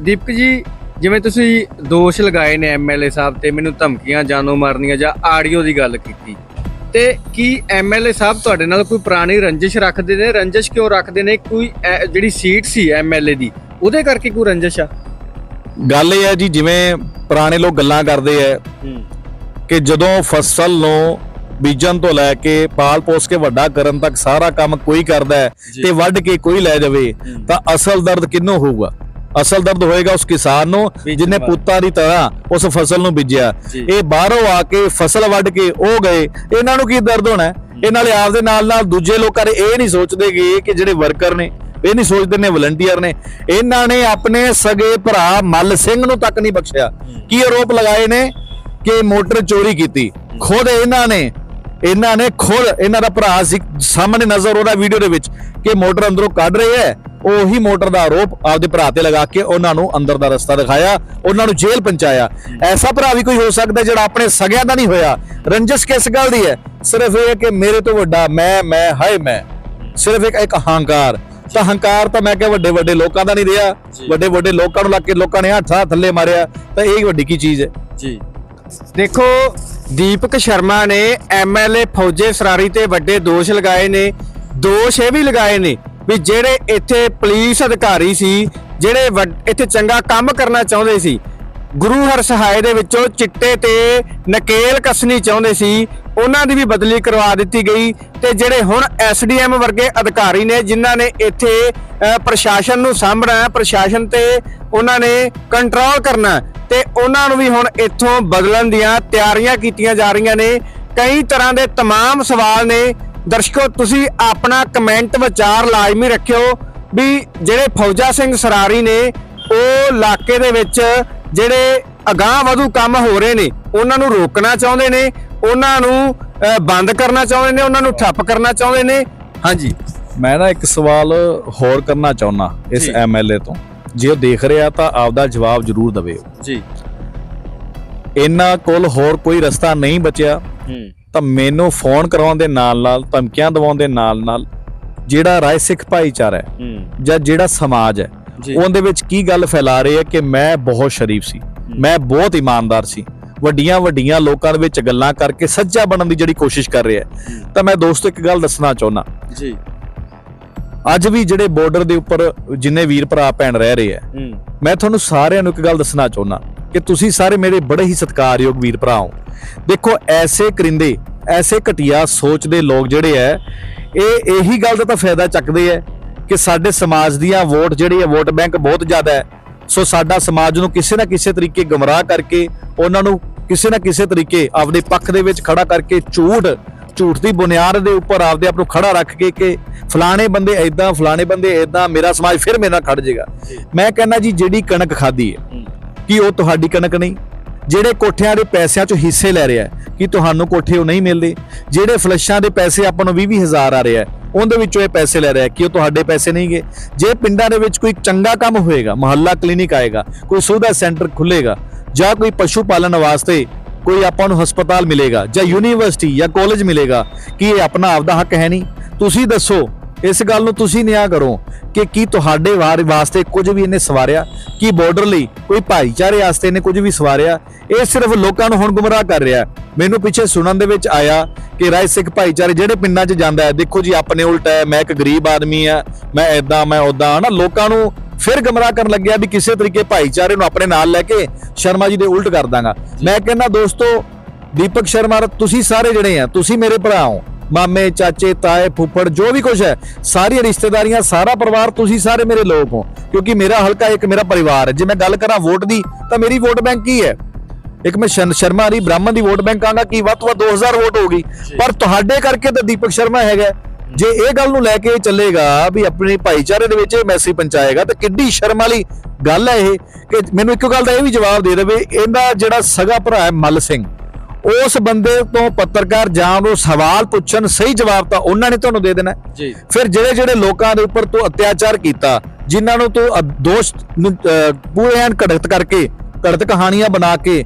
ਦੀਪਕ ਜੀ ਜਿਵੇਂ ਤੁਸੀਂ ਦੋਸ਼ ਲਗਾਏ ਨੇ ਐਮਐਲਏ ਸਾਹਿਬ ਤੇ ਮੈਨੂੰ ਧਮਕੀਆਂ ਜਾਨੋਂ ਮਾਰਨੀਆਂ ਜਾਂ ਆਡੀਓ ਦੀ ਗੱਲ ਕੀਤੀ। ਤੇ ਕੀ ਐਮਐਲਏ ਸਾਹਿਬ ਤੁਹਾਡੇ ਨਾਲ ਕੋਈ ਪੁਰਾਣੀ ਰੰਜਿਸ਼ ਰੱਖਦੇ ਨੇ? ਰੰਜਿਸ਼ ਕਿਉਂ ਰੱਖਦੇ ਨੇ? ਕੋਈ ਜਿਹੜੀ ਸੀਟ ਸੀ ਐਮਐਲਏ ਦੀ ਉਹਦੇ ਕਰਕੇ ਕੋਈ ਰੰਜਿਸ਼ ਆ? ਗੱਲ ਇਹ ਹੈ ਜੀ ਜਿਵੇਂ ਪੁਰਾਣੇ ਲੋਕ ਗੱਲਾਂ ਕਰਦੇ ਐ ਕਿ ਜਦੋਂ ਫਸਲ ਨੂੰ ਬੀਜਣ ਤੋਂ ਲੈ ਕੇ ਪਾਲ ਪੋਸ ਕੇ ਵੱਡਾ ਕਰਨ ਤੱਕ ਸਾਰਾ ਕੰਮ ਕੋਈ ਕਰਦਾ ਹੈ। ਤੇ ਵੱਢ ਕੇ ਕੋਈ ਲੈ ਜਾਵੇ ਤਾਂ ਅਸਲ ਦਰਦ ਕਿੰਨੂੰ ਹੋਊਗਾ? ਅਸਲ ਦਰਦ ਹੋਏਗਾ ਉਸ ਕਿਸਾਨ ਨੂੰ ਜਿਨੇ ਵਾਲਾ। ਪੁੱਤਾਂ ਦੀ ਤਰ੍ਹਾਂ ਉਸ ਫਸਲ ਨੂੰ ਬੀਜਿਆ। ਇਹ ਬਾਹਰੋਂ ਆ ਕੇ ਫਸਲ ਵੱਢ ਕੇ ਉਹ ਗਏ ਇਹਨਾਂ ਨੂੰ ਕੀ ਦਰਦ ਹੋਣਾ? ਇਹ ਨਾਲੇ ਆਪਦੇ ਨਾਲ ਨਾਲ ਦੂਜੇ ਲੋਕਾਂ ਦੇ ਇਹ ਨਹੀਂ ਸੋਚਦੇਗੇ ਕਿ ਜਿਹੜੇ ਵਰਕਰ ਨੇ ਇਹ ਨਹੀਂ ਸੋਚਦੇ ਨੇ ਵਲੰਟੀਅਰ ਨੇ। ਇਹਨਾਂ ਨੇ ਆਪਣੇ ਸਗੇ ਭਰਾ ਮੱਲ ਸਿੰਘ ਨੂੰ ਤੱਕ ਨਹੀਂ ਬਖਸ਼ਿਆ। ਕੀ ਆਰੋਪ ਲਗਾਏ ਨੇ ਕਿ ਮੋਟਰ ਚੋਰੀ ਕੀਤੀ? ਖੁਦ ਇਹਨਾਂ ਨੇ ਇਹਨਾਂ ਨੇ ਖੁਦ ਇਹਨਾਂ ਦਾ ਭਰਾ ਸੀ ਸਾਹਮਣੇ ਨਜ਼ਰ ਉਹਦਾ ਵੀਡੀਓ ਦੇ ਵਿੱਚ ਕਿ ਮੋਟਰ ਅੰਦਰੋਂ ਕੱਢ ਰਹੇ ਹੈ ਉਹੀ ਮੋਟਰ ਦਾ ਆਰੋਪ ਆਪਦੇ ਭਰਾ ਤੇ ਲਗਾ ਕੇ ਉਹਨਾਂ ਨੂੰ ਅੰਦਰ ਦਾ ਰਸਤਾ ਦਿਖਾਇਆ ਉਹਨਾਂ ਨੂੰ ਜੇਲ੍ਹ ਪਹੁੰਚਾਇਆ। ਐਸਾ ਭਰਾ ਵੀ ਕੋਈ ਹੋ ਸਕਦਾ ਜਿਹੜਾ ਆਪਣੇ ਸਗਿਆਂ ਦਾ ਨਹੀਂ ਹੋਇਆ। ਰੰਜਿਸ਼ ਕਿਸ ਗੱਲ ਦੀ ਹੈ? ਸਿਰਫ ਇਹ ਕਿ ਮੇਰੇ ਤੋਂ ਵੱਡਾ ਮੈਂ ਮੈਂ ਹਾਏ ਮੈਂ। ਸਿਰਫ ਇੱਕ ਇੱਕ ਹੰਕਾਰ ਤਾਂ ਹੰਕਾਰ ਤਾਂ ਮੈਂ ਕਿਹਾ ਵੱਡੇ ਵੱਡੇ ਲੋਕਾਂ ਦਾ ਨਹੀਂ ਰਿਹਾ। ਵੱਡੇ ਵੱਡੇ ਲੋਕਾਂ ਨੂੰ ਲੱਗ ਕੇ ਲੋਕਾਂ ਨੇ ਹੱਥਾਂ ਥੱਲੇ ਮਾਰਿਆ। ਤਾਂ ਇਹ ਵੱਡੀ ਕੀ ਚੀਜ਼ ਹੈ? ਜੀ। ਦੇਖੋ, ਦੀਪਕ ਸ਼ਰਮਾ ਨੇ ਐਮਐਲਏ ਫੌਜੇ ਸਰਾਰੀ ਤੇ ਵੱਡੇ ਦੋਸ਼ ਲਗਾਏ ਨੇ। ਦੋਸ਼ ਇਹ ਵੀ ਲਗਾਏ ਨੇ ਵੀ ਜਿਹੜੇ ਇੱਥੇ ਪੁਲਿਸ ਅਧਿਕਾਰੀ ਸੀ, ਜਿਹੜੇ ਵੱਡ- ਇੱਥੇ ਚੰਗਾ ਕੰਮ ਕਰਨਾ ਚਾਹੁੰਦੇ ਸੀ ਗੁਰੂ ਹਰਸਹਾਏ ਦੇ ਵਿੱਚੋਂ ਚਿੱਟੇ ਤੇ ਨਕੇਲ ਕੱਸਣੀ ਚਾਹੁੰਦੇ ਸੀ ਉਹਨਾਂ ਦੀ ਵੀ ਬਦਲੀ ਕਰਵਾ ਦਿੱਤੀ ਗਈ ਤੇ ਜਿਹੜੇ ਹੁਣ ਐਸਡੀਐਮ ਵਰਗੇ ਅਧਿਕਾਰੀ ਨੇ ਜਿਨ੍ਹਾਂ ਨੇ ਇੱਥੇ ਅਹ, ਪ੍ਰਸ਼ਾਸਨ ਨੂੰ ਸਾਂਭਣਾ ਹੈ ਪ੍ਰਸ਼ਾਸਨ ਤੇ ਉਹਨਾਂ ਨੇ ਕੰਟਰੋਲ ਕਰਨਾ ਹੈ ਤੇ ਉਹਨਾਂ ਨੂੰ ਵੀ ਹੁਣ ਇੱਥੋਂ ਬਦਲਣ ਦੀਆਂ ਤਿਆਰੀਆਂ ਕੀਤੀਆਂ ਜਾ ਰਹੀਆਂ ਨੇ ਕਈ ਤਰ੍ਹਾਂ ਦੇ तमाम ਸਵਾਲ ਨੇ ਦਰਸ਼ਕੋ ਤੁਸੀਂ ਆਪਣਾ ਕਮੈਂਟ ਵਿਚਾਰ ਲਾਜ਼ਮੀ ਰੱਖਿਓ ਵੀ ਜਿਹੜੇ ਫੌਜਾ ਸਿੰਘ ਸਰਾਰੀ ਨੇ ਉਹ ਇਲਾਕੇ ਦੇ ਵਿੱਚ ਜਿਹੜੇ ਅਗਾਹ ਵਧੂ ਕੰਮ ਹੋ ਰਹੇ ਨੇ ਉਹਨਾਂ ਨੂੰ ਰੋਕਣਾ ਚਾਹੁੰਦੇ ਨੇ ਉਹਨਾਂ ਨੂੰ ਬੰਦ ਕਰਨਾ ਚਾਹੁੰਦੇ ਨੇ ਉਹਨਾਂ ਨੂੰ ਠੱਪ ਕਰਨਾ ਚਾਹੁੰਦੇ ਨੇ। ਹਾਂਜੀ। ਮੈਂ ਨਾ ਇੱਕ ਸਵਾਲ ਹੋਰ ਕਰਨਾ ਚਾਹੁੰਦਾ ਇਸ। ਐਮਐਲਏ ਤੋਂ। ਜੇ ਉਹ ਦੇਖ ਰਿਹਾ ਤਾਂ ਆਪਦਾ ਜਵਾਬ ਜ਼ਰੂਰ ਦੇਵੇ ਜੀ। ਇਹਨਾਂ ਕੋਲ ਹੋਰ ਕੋਈ ਰਸਤਾ ਨਹੀਂ ਬਚਿਆ। ਤਾਂ ਮੈਨੂੰ ਫੋਨ ਕਰਾਉਣ ਦੇ ਨਾਲ ਨਾਲ ਧਮਕੀਆਂ ਦਿਵਾਉਣ ਦੇ ਨਾਲ ਨਾਲ ਜਿਹੜਾ ਰਾਏ ਸਿੱਖ ਭਾਈਚਾਰਾ ਹੈ। ਜਾਂ ਜਿਹੜਾ ਸਮਾਜ ਹੈ। ਉਹਦੇ ਵਿੱਚ ਕੀ ਗੱਲ ਫੈਲਾ ਰਹੇ ਹੈ ਕਿ ਮੈਂ ਬਹੁਤ ਸ਼ਰੀਫ ਸੀ। ਮੈਂ ਬਹੁਤ ਇਮਾਨਦਾਰ ਸੀ। ਵੱਡੀਆਂ ਵੱਡੀਆਂ ਲੋਕਾਂ ਦੇ ਵਿੱਚ ਗੱਲਾਂ ਕਰਕੇ ਸੱਚਾ ਬਣਨ ਦੀ ਜਿਹੜੀ ਕੋਸ਼ਿਸ਼ ਕਰ ਰਿਹਾ। ਤਾਂ ਮੈਂ ਦੋਸਤੋ ਇੱਕ ਗੱਲ ਦੱਸਣਾ ਚਾਹੁੰਦਾ ਜੀ। ਅੱਜ ਵੀ ਜਿਹੜੇ ਬਾਰਡਰ ਦੇ ਉੱਪਰ ਜਿੰਨੇ ਵੀਰ ਭਰਾ ਭੈਣ ਰਹਿ ਰਹੇ ਹੂੰ। ਮੈਂ ਤੁਹਾਨੂੰ ਸਾਰਿਆਂ ਨੂੰ ਇੱਕ ਗੱਲ ਦੱਸਣਾ ਚਾਹੁੰਦਾ ਕਿ ਤੁਸੀਂ ਸਾਰੇ ਮੇਰੇ ਬੜੇ ਹੀ ਸਤਿਕਾਰਯੋਗ ਵੀਰ ਭਰਾ ਹੋ। ਦੇਖੋ ਐਸੇ ਕਰਿੰਦੇ ਐਸੇ ਘਟੀਆ ਸੋਚ ਦੇ ਲੋਕ ਜਿਹੜੇ ਐ ਇਹ ਇਹੀ ਗੱਲ ਦਾ ਤਾਂ ਫਾਇਦਾ ਚੱਕਦੇ ਐ ਕਿ ਸਾਡੇ ਸਮਾਜ ਦੀਆਂ ਵੋਟ ਜਿਹੜੀ ਹੈ ਵੋਟ ਬੈਂਕ ਬਹੁਤ ਜ਼ਿਆਦਾ ਹੈ। ਸੋ ਸਾਡਾ ਸਮਾਜ ਨੂੰ ਕਿਸੇ ਨਾ ਕਿਸੇ ਤਰੀਕੇ ਗਮਰਾਹ ਕਰਕੇ ਉਹਨਾਂ ਨੂੰ ਕਿਸੇ ਨਾ ਕਿਸੇ ਤਰੀਕੇ ਆਪਦੇ ਪੱਖ ਦੇ ਵਿੱਚ ਖੜਾ ਕਰਕੇ ਝੂਠ ਝੂਠ ਦੀ ਬੁਨਿਆਦ ਦੇ ਉੱਪਰ ਆਪਦੇ ਆਪ ਨੂੰ ਖੜਾ ਰੱਖ ਕੇ ਕਿ ਫਲਾਣੇ ਬੰਦੇ ਐਦਾਂ ਫਲਾਣੇ ਬੰਦੇ ਐਦਾਂ ਮੇਰਾ ਸਮਾਜ ਫਿਰ ਮੇਰੇ ਨਾਲ ਖੜ ਜਾਏਗਾ ਮੈਂ ਕਹਿੰਦਾ ਜੀ ਜਿਹੜੀ ਕਣਕ ਖਾਦੀ ਹੈ ਕੀ ਉਹ ਤੁਹਾਡੀ ਕਣਕ ਨਹੀਂ? ਜਿਹੜੇ ਕੋਠਿਆਂ ਦੇ ਪੈਸਿਆਂ 'ਚੋਂ ਹਿੱਸੇ ਲੈ ਰਿਹਾ ਕੀ ਤੁਹਾਨੂੰ ਕੋਠੇ ਉਹ ਨਹੀਂ ਮਿਲਦੇ? ਜਿਹੜੇ ਫਲਸ਼ਾਂ ਦੇ ਪੈਸੇ ਆਪਾਂ ਨੂੰ 20 ਹਜ਼ਾਰ ਆ ਰਿਹਾ ਉਹਦੇ ਵਿੱਚੋਂ ਇਹ ਪੈਸੇ ਲੈ ਰਿਹਾ ਕਿ ਉਹ ਤੁਹਾਡੇ ਪੈਸੇ ਨਹੀਂਗੇ ਜੇ ਪਿੰਡਾਂ ਦੇ ਵਿੱਚ ਕੋਈ ਚੰਗਾ ਕੰਮ ਹੋਏਗਾ, ਮੁਹੱਲਾ ਕਲੀਨਿਕ ਆਏਗਾ, ਕੋਈ ਸੁਵਿਧਾ ਸੈਂਟਰ ਖੁੱਲੇਗਾ ਜਾਂ ਕੋਈ ਪਸ਼ੂ ਪਾਲਣ ਵਾਸਤੇ ਕੋਈ ਆਪਾਂ ਨੂੰ ਹਸਪਤਾਲ ਮਿਲੇਗਾ ਜਾਂ ਯੂਨੀਵਰਸਿਟੀ ਜਾਂ ਕਾਲਜ ਮਿਲੇਗਾ, ਕਿ ਇਹ ਆਪਣਾ ਆਪਦਾ ਹੱਕ ਹੈ ਨਹੀਂ? ਤੁਸੀਂ ਦੱਸੋ ਇਸ ਗੱਲ ਨੂੰ ਤੁਸੀਂ ਨਿਆਂ ਕਰੋ ਕਿ ਕੀ ਤੁਹਾਡੇ ਵਾਰ ਵਾਸਤੇ ਕੁਝ ਵੀ ਇਹਨੇ ਸਵਾਰਿਆ, ਕੀ ਬਾਰਡਰ ਲਈ ਕੋਈ ਭਾਈਚਾਰੇ ਵਾਸਤੇ ਇਹਨੇ ਕੁਝ ਵੀ ਸਵਾਰਿਆ, ਇਹ ਸਿਰਫ ਲੋਕਾਂ ਨੂੰ ਹੁਣ ਗੁੰਮਰਾਹ ਕਰ ਰਿਹਾ। ਮੈਨੂੰ ਪਿੱਛੇ ਸੁਣਨ ਦੇ ਵਿੱਚ ਆਇਆ ਕਿ ਰਾਏ ਸਿੱਖ ਭਾਈਚਾਰੇ ਜਿਹੜੇ ਪਿੰਡਾਂ 'ਚ ਜਾਂਦਾ ਹੈ, ਦੇਖੋ ਜੀ ਆਪਣੇ ਉਲਟ ਹੈ, ਮੈਂ ਇੱਕ ਗਰੀਬ ਆਦਮੀ ਆ ਮੈਂ ਐਦਾਂ ਮੈਂ ਉਦਾਂ ਹਨਾ, ਲੋਕਾਂ ਨੂੰ ਫਿਰ ਗਮਰਾਹ ਕਰਨ ਲੱਗਿਆ ਵੀ ਕਿਸੇ ਤਰੀਕੇ ਭਾਈਚਾਰੇ ਨੂੰ ਆਪਣੇ ਨਾਲ ਲੈ ਕੇ ਸ਼ਰਮਾ ਜੀ ਦੇ ਉਲਟ ਕਰ ਦਾਂਗਾ। ਮੈਂ ਕਹਿੰਦਾ ਦੋਸਤੋ, ਦੀਪਕ ਸ਼ਰਮਾ, ਤੁਸੀਂ ਸਾਰੇ ਜਿਹੜੇ ਆ, ਤੁਸੀਂ ਮੇਰੇ ਭਰਾ ਹੋ। ਮਾਮੇ ਚਾਚੇ ਤਾਏ ਫੁੱਫੜ ਜੋ ਵੀ ਕੁਝ ਹੈ ਸਾਰੀਆਂ ਰਿਸ਼ਤੇਦਾਰੀਆਂ ਸਾਰਾ ਪਰਿਵਾਰ ਤੁਸੀਂ ਸਾਰੇ ਮੇਰੇ ਲੋਕ ਹੋ। ਕਿਉਂਕਿ ਮੇਰਾ ਹਲਕਾ ਇੱਕ ਮੇਰਾ ਪਰਿਵਾਰ ਹੈ। ਜੇ ਮੈਂ ਗੱਲ ਕਰਾਂ ਵੋਟ ਦੀ ਤਾਂ ਮੇਰੀ ਵੋਟ ਬੈਂਕ ਕੀ ਹੈ? ਇੱਕ ਮੈਂ ਸ਼ਰਮਾ ਦੀ ਬ੍ਰਾਹਮਣ ਦੀ ਵੋਟ ਬੈਂਕ ਆਂਗਾ ਕੀ ਵੱਧ ਤੋਂ ਵੱਧ 2000 ਵੋਟ ਹੋਗੀ ਪਰ ਤੁਹਾਡੇ ਕਰਕੇ ਤਾਂ ਦੀਪਕ ਸ਼ਰਮਾ ਹੈਗਾ। ਜੇ ਇਹ ਗੱਲ ਨੂੰ ਲੈ ਕੇ ਚੱਲੇਗਾ ਵੀ ਆਪਣੇ ਭਾਈਚਾਰੇ ਦੇ ਵਿੱਚ ਇਹ ਮੈਸੇਜ ਪਹੁੰਚਾਏਗਾ ਤਾਂ ਕਿੱਡੀ ਸ਼ਰਮ ਵਾਲੀ ਗੱਲ ਹੈ ਇਹ ਕਿ ਮੈਨੂੰ ਇੱਕ ਗੱਲ ਦਾ ਇਹ ਵੀ ਜਵਾਬ ਦੇ ਦੇਵੇ ਇਹਦਾ ਜਿਹੜਾ ਸਗਾ ਭਰਾ ਹੈ ਮੱਲ ਸਿੰਘ। ਉਸ ਬੰਦੇ ਤੋਂ ਪੱਤਰਕਾਰ ਜਾਂ ਉਹ ਸਵਾਲ ਪੁੱਛਣ ਸਹੀ ਜਵਾਬ ਤਾਂ ਉਹਨਾਂ ਨੇ ਤੁਹਾਨੂੰ ਦੇ ਦੇਣਾ। ਜੀ ਫਿਰ ਜਿਹੜੇ ਜਿਹੜੇ ਲੋਕਾਂ ਦੇ ਉੱਪਰ ਤੋਂ ਅਤਿਆਚਾਰ ਕੀਤਾ ਜਿਨ੍ਹਾਂ ਨੂੰ ਤੋਂ ਦੋਸ਼ ਪੂਰੇ ਐਨ ਕੜਤ ਕਰਕੇ ਕੜਤ ਕਹਾਣੀਆਂ ਬਣਾ ਕੇ